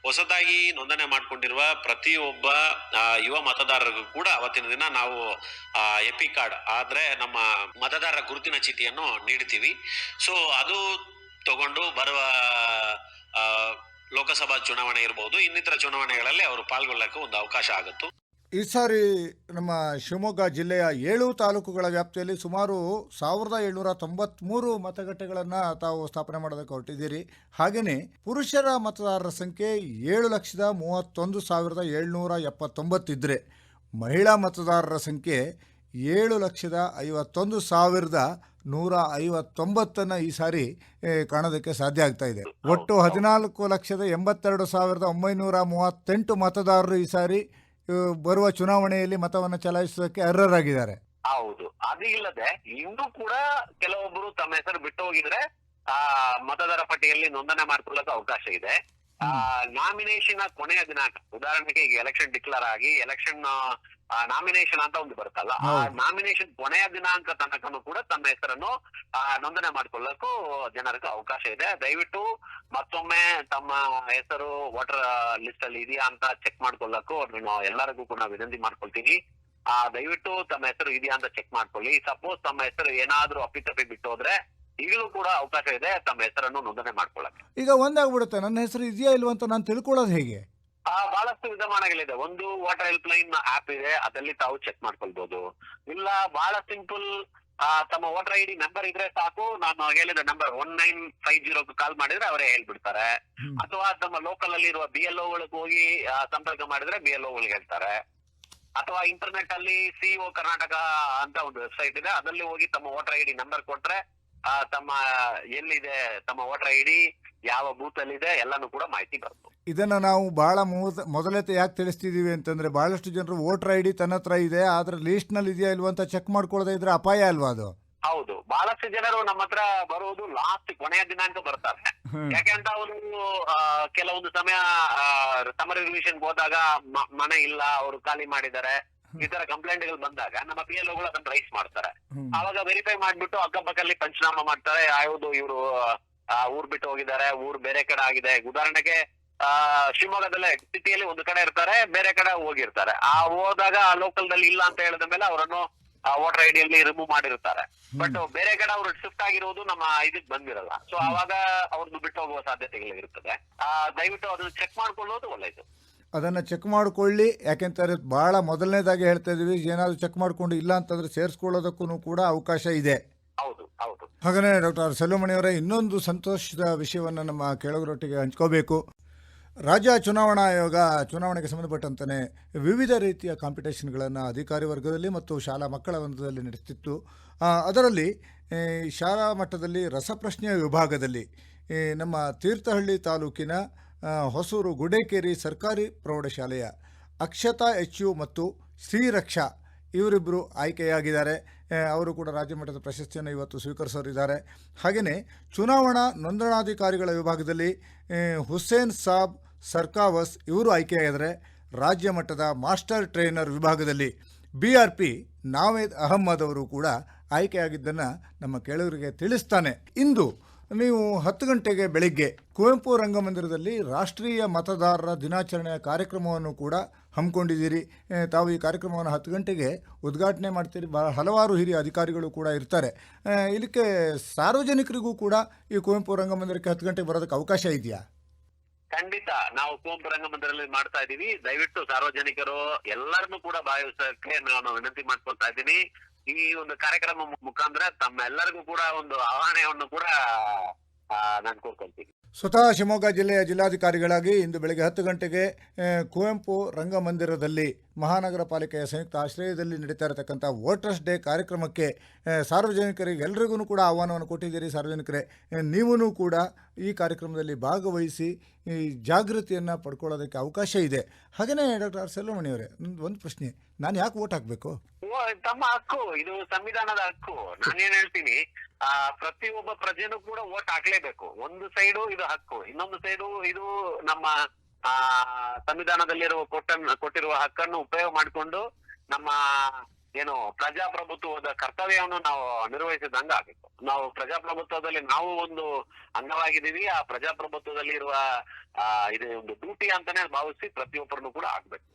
ಹೊಸದಾಗಿ ನೋಂದಣಿ ಮಾಡಿಕೊಂಡಿರುವ ಪ್ರತಿಯೊಬ್ಬ ಯುವ ಮತದಾರರಿಗೂ ಕೂಡ ಅವತ್ತಿನ ದಿನ ನಾವು ಎಪಿ ಕಾರ್ಡ್ ಆದ್ರೆ ನಮ್ಮ ಮತದಾರರ ಗುರುತಿನ ಚೀಟಿಯನ್ನು ನೀಡ್ತೀವಿ ಸೊ ಅದು ತಗೊಂಡು ಬರುವ ಲೋಕಸಭಾ ಚುನಾವಣೆ ಇರಬಹುದು ಇನ್ನಿತರ ಚುನಾವಣೆಗಳಲ್ಲಿ ಅವರು ಪಾಲ್ಗೊಳ್ಳಕ್ಕೆ ಒಂದು ಅವಕಾಶ ಆಗುತ್ತೆ. ಈ ಸಾರಿ ನಮ್ಮ ಶಿವಮೊಗ್ಗ ಜಿಲ್ಲೆಯ ಏಳು ತಾಲೂಕುಗಳ ವ್ಯಾಪ್ತಿಯಲ್ಲಿ ಸುಮಾರು ಸಾವಿರದ ಏಳ್ನೂರ ತೊಂಬತ್ಮೂರು ಮತಗಟ್ಟೆಗಳನ್ನು ತಾವು ಸ್ಥಾಪನೆ ಮಾಡೋದಕ್ಕೆ ಹೊರಟಿದ್ದೀರಿ. ಹಾಗೆಯೇ ಪುರುಷರ ಮತದಾರರ ಸಂಖ್ಯೆ ಏಳು ಲಕ್ಷದ ಮೂವತ್ತೊಂದು ಸಾವಿರದ ಏಳ್ನೂರ ಎಪ್ಪತ್ತೊಂಬತ್ತಿದ್ದರೆ ಮಹಿಳಾ ಮತದಾರರ ಸಂಖ್ಯೆ ಏಳು ಲಕ್ಷದ ಐವತ್ತೊಂದು ಸಾವಿರದ ನೂರ ಐವತ್ತೊಂಬತ್ತನ್ನು ಈ ಸಾರಿ ಕಾಣೋದಕ್ಕೆ ಸಾಧ್ಯ ಆಗ್ತಾ ಇದೆ. ಒಟ್ಟು ಹದಿನಾಲ್ಕು ಲಕ್ಷದ ಎಂಬತ್ತೆರಡು ಸಾವಿರದ ಒಂಬೈನೂರ ಮೂವತ್ತೆಂಟು ಮತದಾರರು ಈ ಸಾರಿ ಬರುವ ಚುನಾವಣೆಯಲ್ಲಿ ಮತವನ್ನು ಚಲಾಯಿಸೋದಕ್ಕೆ ಅರ್ಹರಾಗಿದ್ದಾರೆ. ಹೌದು. ಅದು ಇಲ್ಲದೆ ಇನ್ನೂ ಕೂಡ ಕೆಲವೊಬ್ಬರು ತಮ್ಮ ಹೆಸರು ಬಿಟ್ಟು ಹೋಗಿದ್ರೆ, ಆ, ಮತದಾರ ಪಟ್ಟಿಯಲ್ಲಿ ನೋಂದಣಿ ಮಾಡ್ಕೊಳ್ಳೋಕೆ ಅವಕಾಶ ಇದೆ. ನಾಮಿನೇಷನ್ ಕೊನೆಯ ದಿನಾಂಕ, ಉದಾಹರಣೆಗೆ ಈಗ ಎಲೆಕ್ಷನ್ ಡಿಕ್ಲೇರ್ ಆಗಿ ಎಲೆಕ್ಷನ್ ನಾಮಿನೇಷನ್ ಅಂತ ಒಂದು ಬರುತ್ತಲ್ಲ ಆ ನಾಮಿನೇಷನ್ ಕೊನೆಯ ದಿನಾಂಕ ತನಕನು ಕೂಡ ತಮ್ಮ ಹೆಸರನ್ನು ಆ, ನೋಂದಣಿ ಮಾಡ್ಕೊಳ್ಳಕ್ಕೂ ಜನರಿಗೆ ಅವಕಾಶ ಇದೆ. ದಯವಿಟ್ಟು ಮತ್ತೊಮ್ಮೆ ತಮ್ಮ ಹೆಸರು ವೋಟರ್ ಲಿಸ್ಟ್ ಅಲ್ಲಿ ಇದೆಯಾ ಅಂತ ಚೆಕ್ ಮಾಡ್ಕೊಳ್ಳಕ್ಕೂ ನಾನು ಎಲ್ಲರಿಗೂ ಕೂಡ ವಿನಂತಿ ಮಾಡ್ಕೊಳ್ತೀನಿ. ಆ ದಯವಿಟ್ಟು ತಮ್ಮ ಹೆಸರು ಇದೆಯಾ ಅಂತ ಚೆಕ್ ಮಾಡ್ಕೊಳ್ಳಿ. ಸಪೋಸ್ ತಮ್ಮ ಹೆಸರು ಏನಾದ್ರೂ ಅಪ್ಪಿತಪ್ಪಿ ಬಿಟ್ಟು ಹೋದ್ರೆ ಈಗಲೂ ಕೂಡ ಅವಕಾಶ ಇದೆ ತಮ್ಮ ಹೆಸರನ್ನು ನೋಂದಣಿ ಮಾಡ್ಕೊಳ್ಳಕ್ಕೆ. ಈಗ ಒಂದಾಗ್ಬಿಡುತ್ತೆ ನನ್ನ ಹೆಸರು ಇದೆಯಾ ಇಲ್ವಂತ ಅಂತ ನಾನು ತಿಳ್ಕೊಳ್ಳೋದು ಹೇಗೆ? ಆ ಬಹಳಷ್ಟು ವಿಧಾನಗಳಿದೆ ಒಂದು ವಾಟರ್ ಹೆಲ್ಪ್ ಲೈನ್ ಆಪ್ ಇದೆ ಅದಲ್ಲಿ ತಾವು ಚೆಕ್ ಮಾಡ್ಕೊಳ್ಬಹುದು ಇಲ್ಲ ಬಹಳ ಸಿಂಪಲ್ ತಮ್ಮ ವೋಟರ್ ಐ ಡಿ ನಂಬರ್ ಇದ್ರೆ ಸಾಕು. ನಾನು ಹೇಳಿದ number one nine five zero call ಮಾಡಿದ್ರೆ ಅವರೇ ಹೇಳ್ಬಿಡ್ತಾರೆ. ಅಥವಾ ತಮ್ಮ ಲೋಕಲ್ ಅಲ್ಲಿ ಇರುವ ಬಿ ಎಲ್ ಒಗಳಿಗೆ ಹೋಗಿ ಸಂಪರ್ಕ ಮಾಡಿದ್ರೆ ಬಿ ಎಲ್ ಒಳಗೆ ಹೇಳ್ತಾರೆ. ಅಥವಾ ಇಂಟರ್ನೆಟ್ ಅಲ್ಲಿ ಸಿಇಒ ಕರ್ನಾಟಕ ಅಂತ ಒಂದು ವೆಬ್ಸೈಟ್ ಇದೆ. ಅದರಲ್ಲಿ ಹೋಗಿ ತಮ್ಮ ವೋಟರ್ ಐ ಡಿ ನಂಬರ್ ಕೊಟ್ರೆ ತಮ್ಮ ಎಲ್ಲಿದೆ ತಮ್ಮ ವೋಟರ್ ಐ ಡಿ ಯಾವ ಬೂತ್ ಅಲ್ಲಿ ಇದೆ ಎಲ್ಲಾನು ಕೂಡ ಮಾಹಿತಿ ಬರುತ್ತೆ. ಇದನ್ನ ನಾವು ಬಹಳ ಮೊದಲೇ ಮೊದಲತೆ ಯಾಕೆ ತಿಳಿಸ್ತಿದೀವಿ ಅಂತಂದ್ರೆ ಬಹಳಷ್ಟು ಜನರು ವೋಟರ್ ಐ ಡಿ ತನ್ನ ಹತ್ರ ಇದೆ ಲಿಸ್ಟ್ನಲ್ಲಿ ಇದೆಯಾ ಇಲ್ವಾ ಅಂತ ಚೆಕ್ ಮಾಡ್ಕೊಳ್ಳದೆ ಇದ್ರೆ ಅಪಾಯ ಅಲ್ವಾ ಅದು? ಹೌದು. ಬಹಳಷ್ಟು ಜನರು ನಮ್ಮ ಹತ್ರ ಬರುವುದು ಲಾಸ್ಟ್ ಕೊನೆಯ ದಿನಾಂಕ ಬರ್ತಾರೆ. ಯಾಕೆ ಯಾಕೆಂತ ಅವರು ಕೆಲವೊಂದು ಸಮಯ ಸಮರ್ ರಿವಿಷನ್ ಹೋದಾಗ ಮನೆ ಇಲ್ಲ ಅವರು ಖಾಲಿ ಮಾಡಿದ್ದಾರೆ. ಈ ತರ ಕಂಪ್ಲೇಂಟ್ಗಳು ಬಂದಾಗ ನಮ್ಮ ಪಿ ಎಲ್ ಓಗಳು ಅದನ್ನ ರೈಸ್ ಮಾಡ್ತಾರೆ. ಆವಾಗ ಅವಾಗ ವೆರಿಫೈ ಮಾಡ್ಬಿಟ್ಟು ಅಕ್ಕಪಕ್ಕಲ್ಲಿ ಪಂಚನಾಮ ಮಾಡ್ತಾರೆ ಯಾವುದು ಇವರು ಊರ್ ಬಿಟ್ಟು ಹೋಗಿದ್ದಾರೆ ಊರ್ ಬೇರೆ ಕಡೆ ಆಗಿದೆ. ಉದಾಹರಣೆಗೆ ಆ ಶಿವಮೊಗ್ಗದಲ್ಲೇ ಸಿಟಿಯಲ್ಲಿ ಒಂದು ಕಡೆ ಇರ್ತಾರೆ ಬೇರೆ ಕಡೆ ಹೋಗಿರ್ತಾರೆ. ಆ ಹೋದಾಗ ಲೋಕಲ್ನಲ್ಲಿ ಇಲ್ಲ ಅಂತ ಹೇಳಿದ ಮೇಲೆ ಅವರನ್ನು ವೋಟರ್ ಐಡಿಯಲ್ಲಿ ರಿಮೂವ್ ಮಾಡಿರ್ತಾರೆ. ಬಟ್ ಬೇರೆ ಕಡೆ ಅವ್ರು ಶಿಫ್ಟ್ ಆಗಿರೋದು ನಮ್ಮ ಇದಕ್ ಬಂದಿರಲ್ಲ. ಸೊ ಅವಾಗ ಅವ್ರದ್ದು ಬಿಟ್ಟು ಹೋಗುವ ಸಾಧ್ಯತೆಗಳು ಇರ್ತದೆ. ಆ ದಯವಿಟ್ಟು ಅದನ್ನ ಚೆಕ್ ಮಾಡ್ಕೊಳ್ಳೋದು ಒಳ್ಳೇದು. ಅದನ್ನು ಚೆಕ್ ಮಾಡಿಕೊಳ್ಳಿ. ಯಾಕೆಂತಾರೆ ಭಾಳ ಮೊದಲನೇದಾಗಿ ಹೇಳ್ತಾ ಇದ್ದೀವಿ ಏನಾದರೂ ಚೆಕ್ ಮಾಡಿಕೊಂಡು ಇಲ್ಲ ಅಂತಂದರೆ ಸೇರಿಸ್ಕೊಳ್ಳೋದಕ್ಕೂ ಕೂಡ ಅವಕಾಶ ಇದೆ. ಹಾಗೆಯೇ ಡಾಕ್ಟರ್ ಸೆಲ್ವಮಣಿಯವರೇ ಇನ್ನೊಂದು ಸಂತೋಷದ ವಿಷಯವನ್ನು ನಮ್ಮ ಕೆಳಗರೊಟ್ಟಿಗೆ ಹಂಚ್ಕೋಬೇಕು. ರಾಜ್ಯ ಚುನಾವಣಾ ಆಯೋಗ ಚುನಾವಣೆಗೆ ಸಂಬಂಧಪಟ್ಟಂತೆ ವಿವಿಧ ರೀತಿಯ ಕಾಂಪಿಟೇಷನ್ಗಳನ್ನು ಅಧಿಕಾರಿ ವರ್ಗದಲ್ಲಿ ಮತ್ತು ಶಾಲಾ ಮಕ್ಕಳ ವರ್ಗದಲ್ಲಿ ನಡೆಸ್ತಿತ್ತು. ಅದರಲ್ಲಿ ಶಾಲಾ ಮಟ್ಟದಲ್ಲಿ ರಸಪ್ರಶ್ನೆ ವಿಭಾಗದಲ್ಲಿ ನಮ್ಮ ತೀರ್ಥಹಳ್ಳಿ ತಾಲೂಕಿನ ಹೊಸೂರು ಗುಡೇಕೇರಿ ಸರ್ಕಾರಿ ಪ್ರೌಢಶಾಲೆಯ ಅಕ್ಷತಾ ಎಚ್ ಯು ಮತ್ತು ಶ್ರೀರಕ್ಷಾ ಇವರಿಬ್ಬರು ಆಯ್ಕೆಯಾಗಿದ್ದಾರೆ. ಅವರು ಕೂಡ ರಾಜ್ಯಮಟ್ಟದ ಪ್ರಶಸ್ತಿಯನ್ನು ಇವತ್ತು ಸ್ವೀಕರಿಸೋರಿದ್ದಾರೆ. ಹಾಗೆಯೇ ಚುನಾವಣಾ ನೋಂದಣಾಧಿಕಾರಿಗಳ ವಿಭಾಗದಲ್ಲಿ ಹುಸೇನ್ ಸಾಬ್ ಸರ್ಕಾವಸ್ ಇವರು ಆಯ್ಕೆಯಾಗಿದ್ದಾರೆ. ರಾಜ್ಯ ಮಟ್ಟದ ಮಾಸ್ಟರ್ ಟ್ರೈನರ್ ವಿಭಾಗದಲ್ಲಿ B R P Naved Ahmed ಅವರು ಕೂಡ ಆಯ್ಕೆಯಾಗಿದ್ದನ್ನು ನಮ್ಮ ಕೇಳುಗರಿಗೆ ತಿಳಿಸ್ತಾನೆ. ಇಂದು ನೀವು ಹತ್ತು ಗಂಟೆಗೆ ಬೆಳಿಗ್ಗೆ ಕುವೆಂಪು ರಂಗಮಂದಿರದಲ್ಲಿ ರಾಷ್ಟ್ರೀಯ ಮತದಾರರ ದಿನಾಚರಣೆಯ ಕಾರ್ಯಕ್ರಮವನ್ನು ಕೂಡ ಹಮ್ಮಿಕೊಂಡಿದ್ದೀರಿ. ತಾವು ಈ ಕಾರ್ಯಕ್ರಮವನ್ನು ಹತ್ತು ಗಂಟೆಗೆ ಉದ್ಘಾಟನೆ ಮಾಡ್ತೀರಿ. ಬಹಳ ಹಲವಾರು ಹಿರಿಯ ಅಧಿಕಾರಿಗಳು ಕೂಡ ಇರ್ತಾರೆ. ಇದಕ್ಕೆ ಸಾರ್ವಜನಿಕರಿಗೂ ಕೂಡ ಈ ಕುವೆಂಪು ರಂಗಮಂದಿರಕ್ಕೆ ಹತ್ತು ಗಂಟೆಗೆ ಬರೋದಕ್ಕೆ ಅವಕಾಶ ಇದೆಯಾ? ಖಂಡಿತ. ನಾವು ಕುವೆಂಪು ರಂಗಮಂದಿರದಲ್ಲಿ ಮಾಡ್ತಾ ಇದ್ದೀವಿ. ದಯವಿಟ್ಟು ಸಾರ್ವಜನಿಕರು ಎಲ್ಲರನ್ನೂ ಕೂಡ ಭಾಗವಹಿಸಕ್ಕೆ ನಾನು ವಿನಂತಿ ಮಾಡ್ಕೊಳ್ತಾ ಇದ್ದೀನಿ. ಈ ಒಂದು ಕಾರ್ಯಕ್ರಮ ಮುಖಾಂತರ ತಮ್ಮೆಲ್ಲರಿಗೂ ಕೂಡ ಒಂದು ಆಹ್ವಾನವನ್ನು ಕೂಡ ನಾನು ಕೋರ್ಕೊಳ್ತೀನಿ ಸ್ವತಃ ಶಿವಮೊಗ್ಗ ಜಿಲ್ಲೆಯ ಜಿಲ್ಲಾಧಿಕಾರಿಗಳಾಗಿ ಇಂದು ಬೆಳಗ್ಗೆ ಹತ್ತು ಗಂಟೆಗೆ ಕುವೆಂಪು ರಂಗಮಂದಿರದಲ್ಲಿ ಮಹಾನಗರ ಪಾಲಿಕೆಯ ಸಂಯುಕ್ತ ಆಶ್ರಯದಲ್ಲಿ ನಡೀತಾ ಇರತಕ್ಕಂಥ ವೋಟರ್ಸ್ ಡೇ ಕಾರ್ಯಕ್ರಮಕ್ಕೆ ಸಾರ್ವಜನಿಕರಿಗೆ ಎಲ್ರಿಗೂ ಕೂಡ ಆಹ್ವಾನವನ್ನು ಕೊಟ್ಟಿದ್ದೀರಿ. ಸಾರ್ವಜನಿಕರೇ ನೀವೂ ಕೂಡ ಈ ಕಾರ್ಯಕ್ರಮದಲ್ಲಿ ಭಾಗವಹಿಸಿ ಈ ಜಾಗೃತಿಯನ್ನು ಪಡ್ಕೊಳ್ಳೋದಕ್ಕೆ ಅವಕಾಶ ಇದೆ. ಹಾಗೆಯೇ ಡಾಕ್ಟರ್ ಆರ್ ಸೆಲ್ವಮಣಿಯವರೇ, ಒಂದು ಪ್ರಶ್ನೆ. ನಾನು ಯಾಕೆ ವೋಟ್ ಹಾಕಬೇಕು? ತಮ್ಮ ಹಕ್ಕು. ಇದು ಸಂವಿಧಾನದ ಹಕ್ಕು. ನಾನೇನು ಹೇಳ್ತೀನಿ ಆ, ಪ್ರತಿಯೊಬ್ಬ ಪ್ರಜೆನೂ ಕೂಡ ವೋಟ್ ಹಾಕ್ಲೇಬೇಕು. ಒಂದು ಸೈಡು ಇದು ಹಕ್ಕು, ಇನ್ನೊಂದು ಸೈಡು ಇದು ನಮ್ಮ, ಆ, ಸಂವಿಧಾನದಲ್ಲಿರುವ ಕೊಟ್ಟ ಕೊಟ್ಟಿರುವ ಹಕ್ಕನ್ನು ಉಪಯೋಗ ಮಾಡಿಕೊಂಡು ನಮ್ಮ, ಏನು, ಪ್ರಜಾಪ್ರಭುತ್ವದ ಕರ್ತವ್ಯವನ್ನು ನಾವು ನಿರ್ವಹಿಸಿದಂಗ ಆಗಬೇಕು. ನಾವು ಪ್ರಜಾಪ್ರಭುತ್ವದಲ್ಲಿ ನಾವು ಒಂದು ಅಂಗವಾಗಿದ್ದೀವಿ, ಆ ಪ್ರಜಾಪ್ರಭುತ್ವದಲ್ಲಿ ಇರುವ, ಆ, ಇದು ಒಂದು ಡ್ಯೂಟಿ ಅಂತಾನೆ ಭಾವಿಸಿ ಪ್ರತಿಯೊಬ್ಬರನ್ನು ಕೂಡ ಆಗ್ಬೇಕು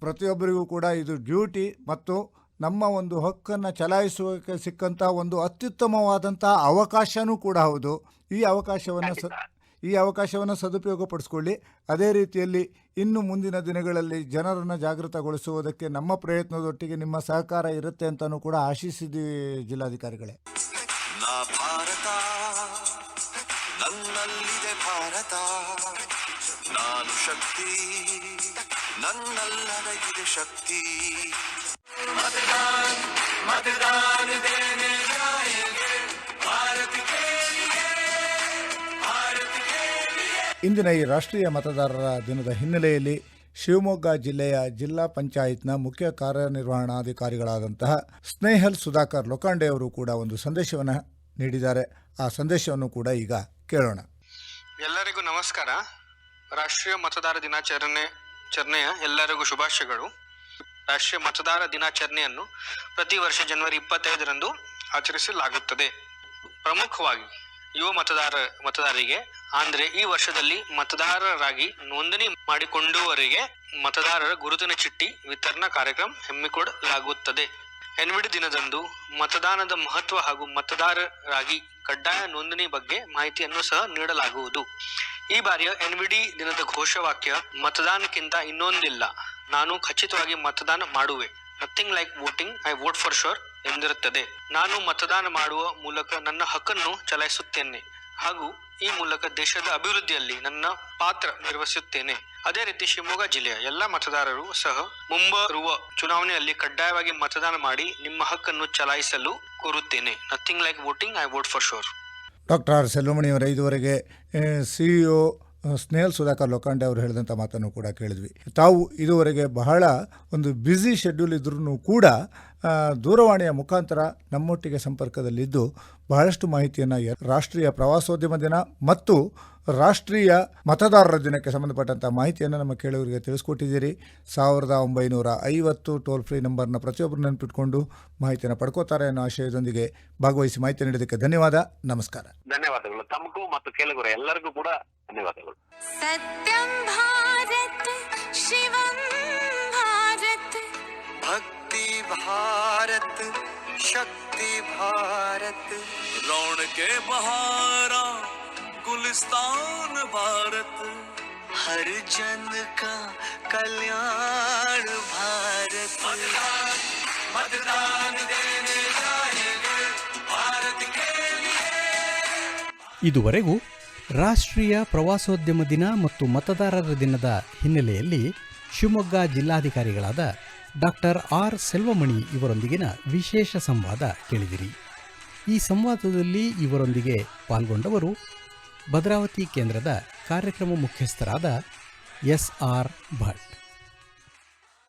ಪ್ರತಿಯೊಬ್ಬರಿಗೂ ಕೂಡ ಇದು ಡ್ಯೂಟಿ ಮತ್ತು ನಮ್ಮ ಒಂದು ಹಕ್ಕನ್ನು ಚಲಾಯಿಸುವಕ್ಕೆ ಸಿಕ್ಕಂಥ ಒಂದು ಅತ್ಯುತ್ತಮವಾದಂಥ ಅವಕಾಶನೂ ಕೂಡ ಹೌದು. ಈ ಅವಕಾಶವನ್ನು ಸ ಈ ಅವಕಾಶವನ್ನು ಸದುಪಯೋಗಪಡಿಸ್ಕೊಳ್ಳಿ. ಅದೇ ರೀತಿಯಲ್ಲಿ ಇನ್ನು ಮುಂದಿನ ದಿನಗಳಲ್ಲಿ ಜನರನ್ನು ಜಾಗೃತಗೊಳಿಸುವುದಕ್ಕೆ ನಮ್ಮ ಪ್ರಯತ್ನದೊಟ್ಟಿಗೆ ನಿಮ್ಮ ಸಹಕಾರ ಇರುತ್ತೆ ಅಂತಲೂ ಕೂಡ ಆಶಿಸಿದ್ದೀವಿ ಜಿಲ್ಲಾಧಿಕಾರಿಗಳೇ. ನಾನು ಶಕ್ತಿ ಶಕ್ತಿ. ಇಂದಿನ ಈ ರಾಷ್ಟ್ರೀಯ ಮತದಾರರ ದಿನದ ಹಿನ್ನೆಲೆಯಲ್ಲಿ ಶಿವಮೊಗ್ಗ ಜಿಲ್ಲೆಯ ಜಿಲ್ಲಾ ಪಂಚಾಯತ್ನ ಮುಖ್ಯ ಕಾರ್ಯನಿರ್ವಹಣಾಧಿಕಾರಿಗಳಾದಂತಹ ಸ್ನೇಹಲ್ ಸುಧಾಕರ್ ಲೋಕಾಂಡೆ ಅವರು ಕೂಡ ಒಂದು ಸಂದೇಶವನ್ನು ನೀಡಿದ್ದಾರೆ. ಆ ಸಂದೇಶವನ್ನು ಕೂಡ ಈಗ ಕೇಳೋಣ. ಎಲ್ಲರಿಗೂ ನಮಸ್ಕಾರ. ರಾಷ್ಟ್ರೀಯ ಮತದಾರ ದಿನಾಚರಣೆ ಚರಣೆಯ ಎಲ್ಲರಿಗೂ ಶುಭಾಶಯಗಳು. ರಾಷ್ಟ್ರೀಯ ಮತದಾರ ದಿನಾಚರಣೆಯನ್ನು ಪ್ರತಿ ವರ್ಷ ಜನವರಿ ಇಪ್ಪತ್ತೈದರಂದು ಆಚರಿಸಲಾಗುತ್ತದೆ. ಪ್ರಮುಖವಾಗಿ ಯುವ ಮತದಾರ, ಮತದಾರರಿಗೆ ಅಂದ್ರೆ ಈ ವರ್ಷದಲ್ಲಿ ಮತದಾರರಾಗಿ ನೋಂದಣಿ ಮಾಡಿಕೊಂಡವರಿಗೆ ಮತದಾರರ ಗುರುತಿನ ಚಿಟ್ಟಿ, ವಿತರಣಾ ಕಾರ್ಯಕ್ರಮ ಹಮ್ಮಿಕೊಳ್ಳಲಾಗುತ್ತದೆ ಎನ್ವಿಡಿ ದಿನದಂದು ಮತದಾನದ ಮಹತ್ವ ಹಾಗೂ ಮತದಾರರಾಗಿ ಕಡ್ಡಾಯ ನೋಂದಣಿ ಬಗ್ಗೆ ಮಾಹಿತಿಯನ್ನು ಸಹ ನೀಡಲಾಗುವುದು. ಈ ಬಾರಿಯ ಎನ್ವಿಡಿ ದಿನದ ಘೋಷವಾಕ್ಯ, ಮತದಾನಕ್ಕಿಂತ ಇನ್ನೊಂದಿಲ್ಲ. ನಾನು ಖಚಿತವಾಗಿ ಮತದಾನ ಮಾಡುವೆ. Nothing like voting I vote for sure ಎಂದಿರುತ್ತದೆ. ನಾನು ಮತದಾನ ಮಾಡುವ ಮೂಲಕ ನನ್ನ ಹಕ್ಕನ್ನು ಚಲಾಯಿಸುತ್ತೇನೆ. ಹಾಗೂ ಈ ಮೂಲಕ ದೇಶದ ಅಭಿವೃದ್ಧಿಯಲ್ಲಿ ನನ್ನ ಪಾತ್ರ ನಿರ್ವಹಿಸುತ್ತೇನೆ. ಅದೇ ರೀತಿ ಶಿವಮೊಗ್ಗ ಜಿಲ್ಲೆಯ ಎಲ್ಲ ಮತದಾರರು ಸಹ ಮುಂಬರುವ ಚುನಾವಣೆಯಲ್ಲಿ ಕಡ್ಡಾಯವಾಗಿ ಮತದಾನ ಮಾಡಿ ನಿಮ್ಮ ಹಕ್ಕನ್ನು ಚಲಾಯಿಸಲು ಕೋರುತ್ತೇನೆ. Nothing like voting I vote for sure doctor R. ಸೆಲ್ವಮಣಿಯವರ, ಇದುವರೆಗೆ ಸಿ ಇ ಸ್ನೇಹಲ್ ಸುಧಾಕರ್ ಲೋಕಾಂಡೆ ಅವರು ಹೇಳಿದಂಥ ಮಾತನ್ನು ಕೂಡ ಕೇಳಿದ್ವಿ. ತಾವು ಇದುವರೆಗೆ ಬಹಳ ಒಂದು ಬ್ಯುಸಿ ಶೆಡ್ಯೂಲ್ ಇದ್ರೂ ಕೂಡ ದೂರವಾಣಿಯ ಮುಖಾಂತರ ನಮ್ಮೊಟ್ಟಿಗೆ ಸಂಪರ್ಕದಲ್ಲಿದ್ದು ಬಹಳಷ್ಟು ಮಾಹಿತಿಯನ್ನು ರಾಷ್ಟ್ರೀಯ ಪ್ರವಾಸೋದ್ಯಮ ದಿನ ಮತ್ತು ರಾಷ್ಟ್ರೀಯ ಮತದಾರರ ದಿನಕ್ಕೆ ಸಂಬಂಧಪಟ್ಟಂಥ ಮಾಹಿತಿಯನ್ನು ನಮ್ಮ ಕೇಳುಗರಿಗೆ ತಿಳಿಸ್ಕೊಟ್ಟಿದ್ದೀರಿ ಸಾವಿರದ ಒಂಬೈನೂರ ಐವತ್ತು ಟೋಲ್ ಫ್ರೀ ನಂಬರ್ನ ಪ್ರತಿಯೊಬ್ಬರು ನೆನಪಿಟ್ಕೊಂಡು ಮಾಹಿತಿಯನ್ನು ಪಡ್ಕೋತಾರೆ ಅನ್ನೋ ಆಶಯದೊಂದಿಗೆ ಭಾಗವಹಿಸಿ ಮಾಹಿತಿ ನೀಡಿದ್ದಕ್ಕೆ ಧನ್ಯವಾದ ನಮಸ್ಕಾರ ಧನ್ಯವಾದಗಳು ತಮಗೂ ಮತ್ತು ಕೇಳುಗರು ಎಲ್ಲರಿಗೂ ಕೂಡ ಧನ್ಯವಾದಗಳು सत्यं भारत शिवं भारत भक्ति भारत शक्ति भारत रौनक बहारा गुलिस्तान भारत हर जन का कल्याण भारत मतदान देने जाएंगे भारत के ಇದುವರೆಗೂ ರಾಷ್ಟ್ರೀಯ ಪ್ರವಾಸೋದ್ಯಮ ದಿನ ಮತ್ತು ಮತದಾರರ ದಿನದ ಹಿನ್ನೆಲೆಯಲ್ಲಿ ಶಿವಮೊಗ್ಗ ಜಿಲ್ಲಾಧಿಕಾರಿಗಳಾದ ಡಾಕ್ಟರ್ ಆರ್ ಸೆಲ್ವಮಣಿ ಇವರೊಂದಿಗಿನ ವಿಶೇಷ ಸಂವಾದ ಕೇಳಿದಿರಿ ಈ ಸಂವಾದದಲ್ಲಿ ಇವರೊಂದಿಗೆ ಪಾಲ್ಗೊಂಡವರು ಭದ್ರಾವತಿ ಕೇಂದ್ರದ ಕಾರ್ಯಕ್ರಮ ಮುಖ್ಯಸ್ಥರಾದ ಎಸ್ ಆರ್ ಭಟ್.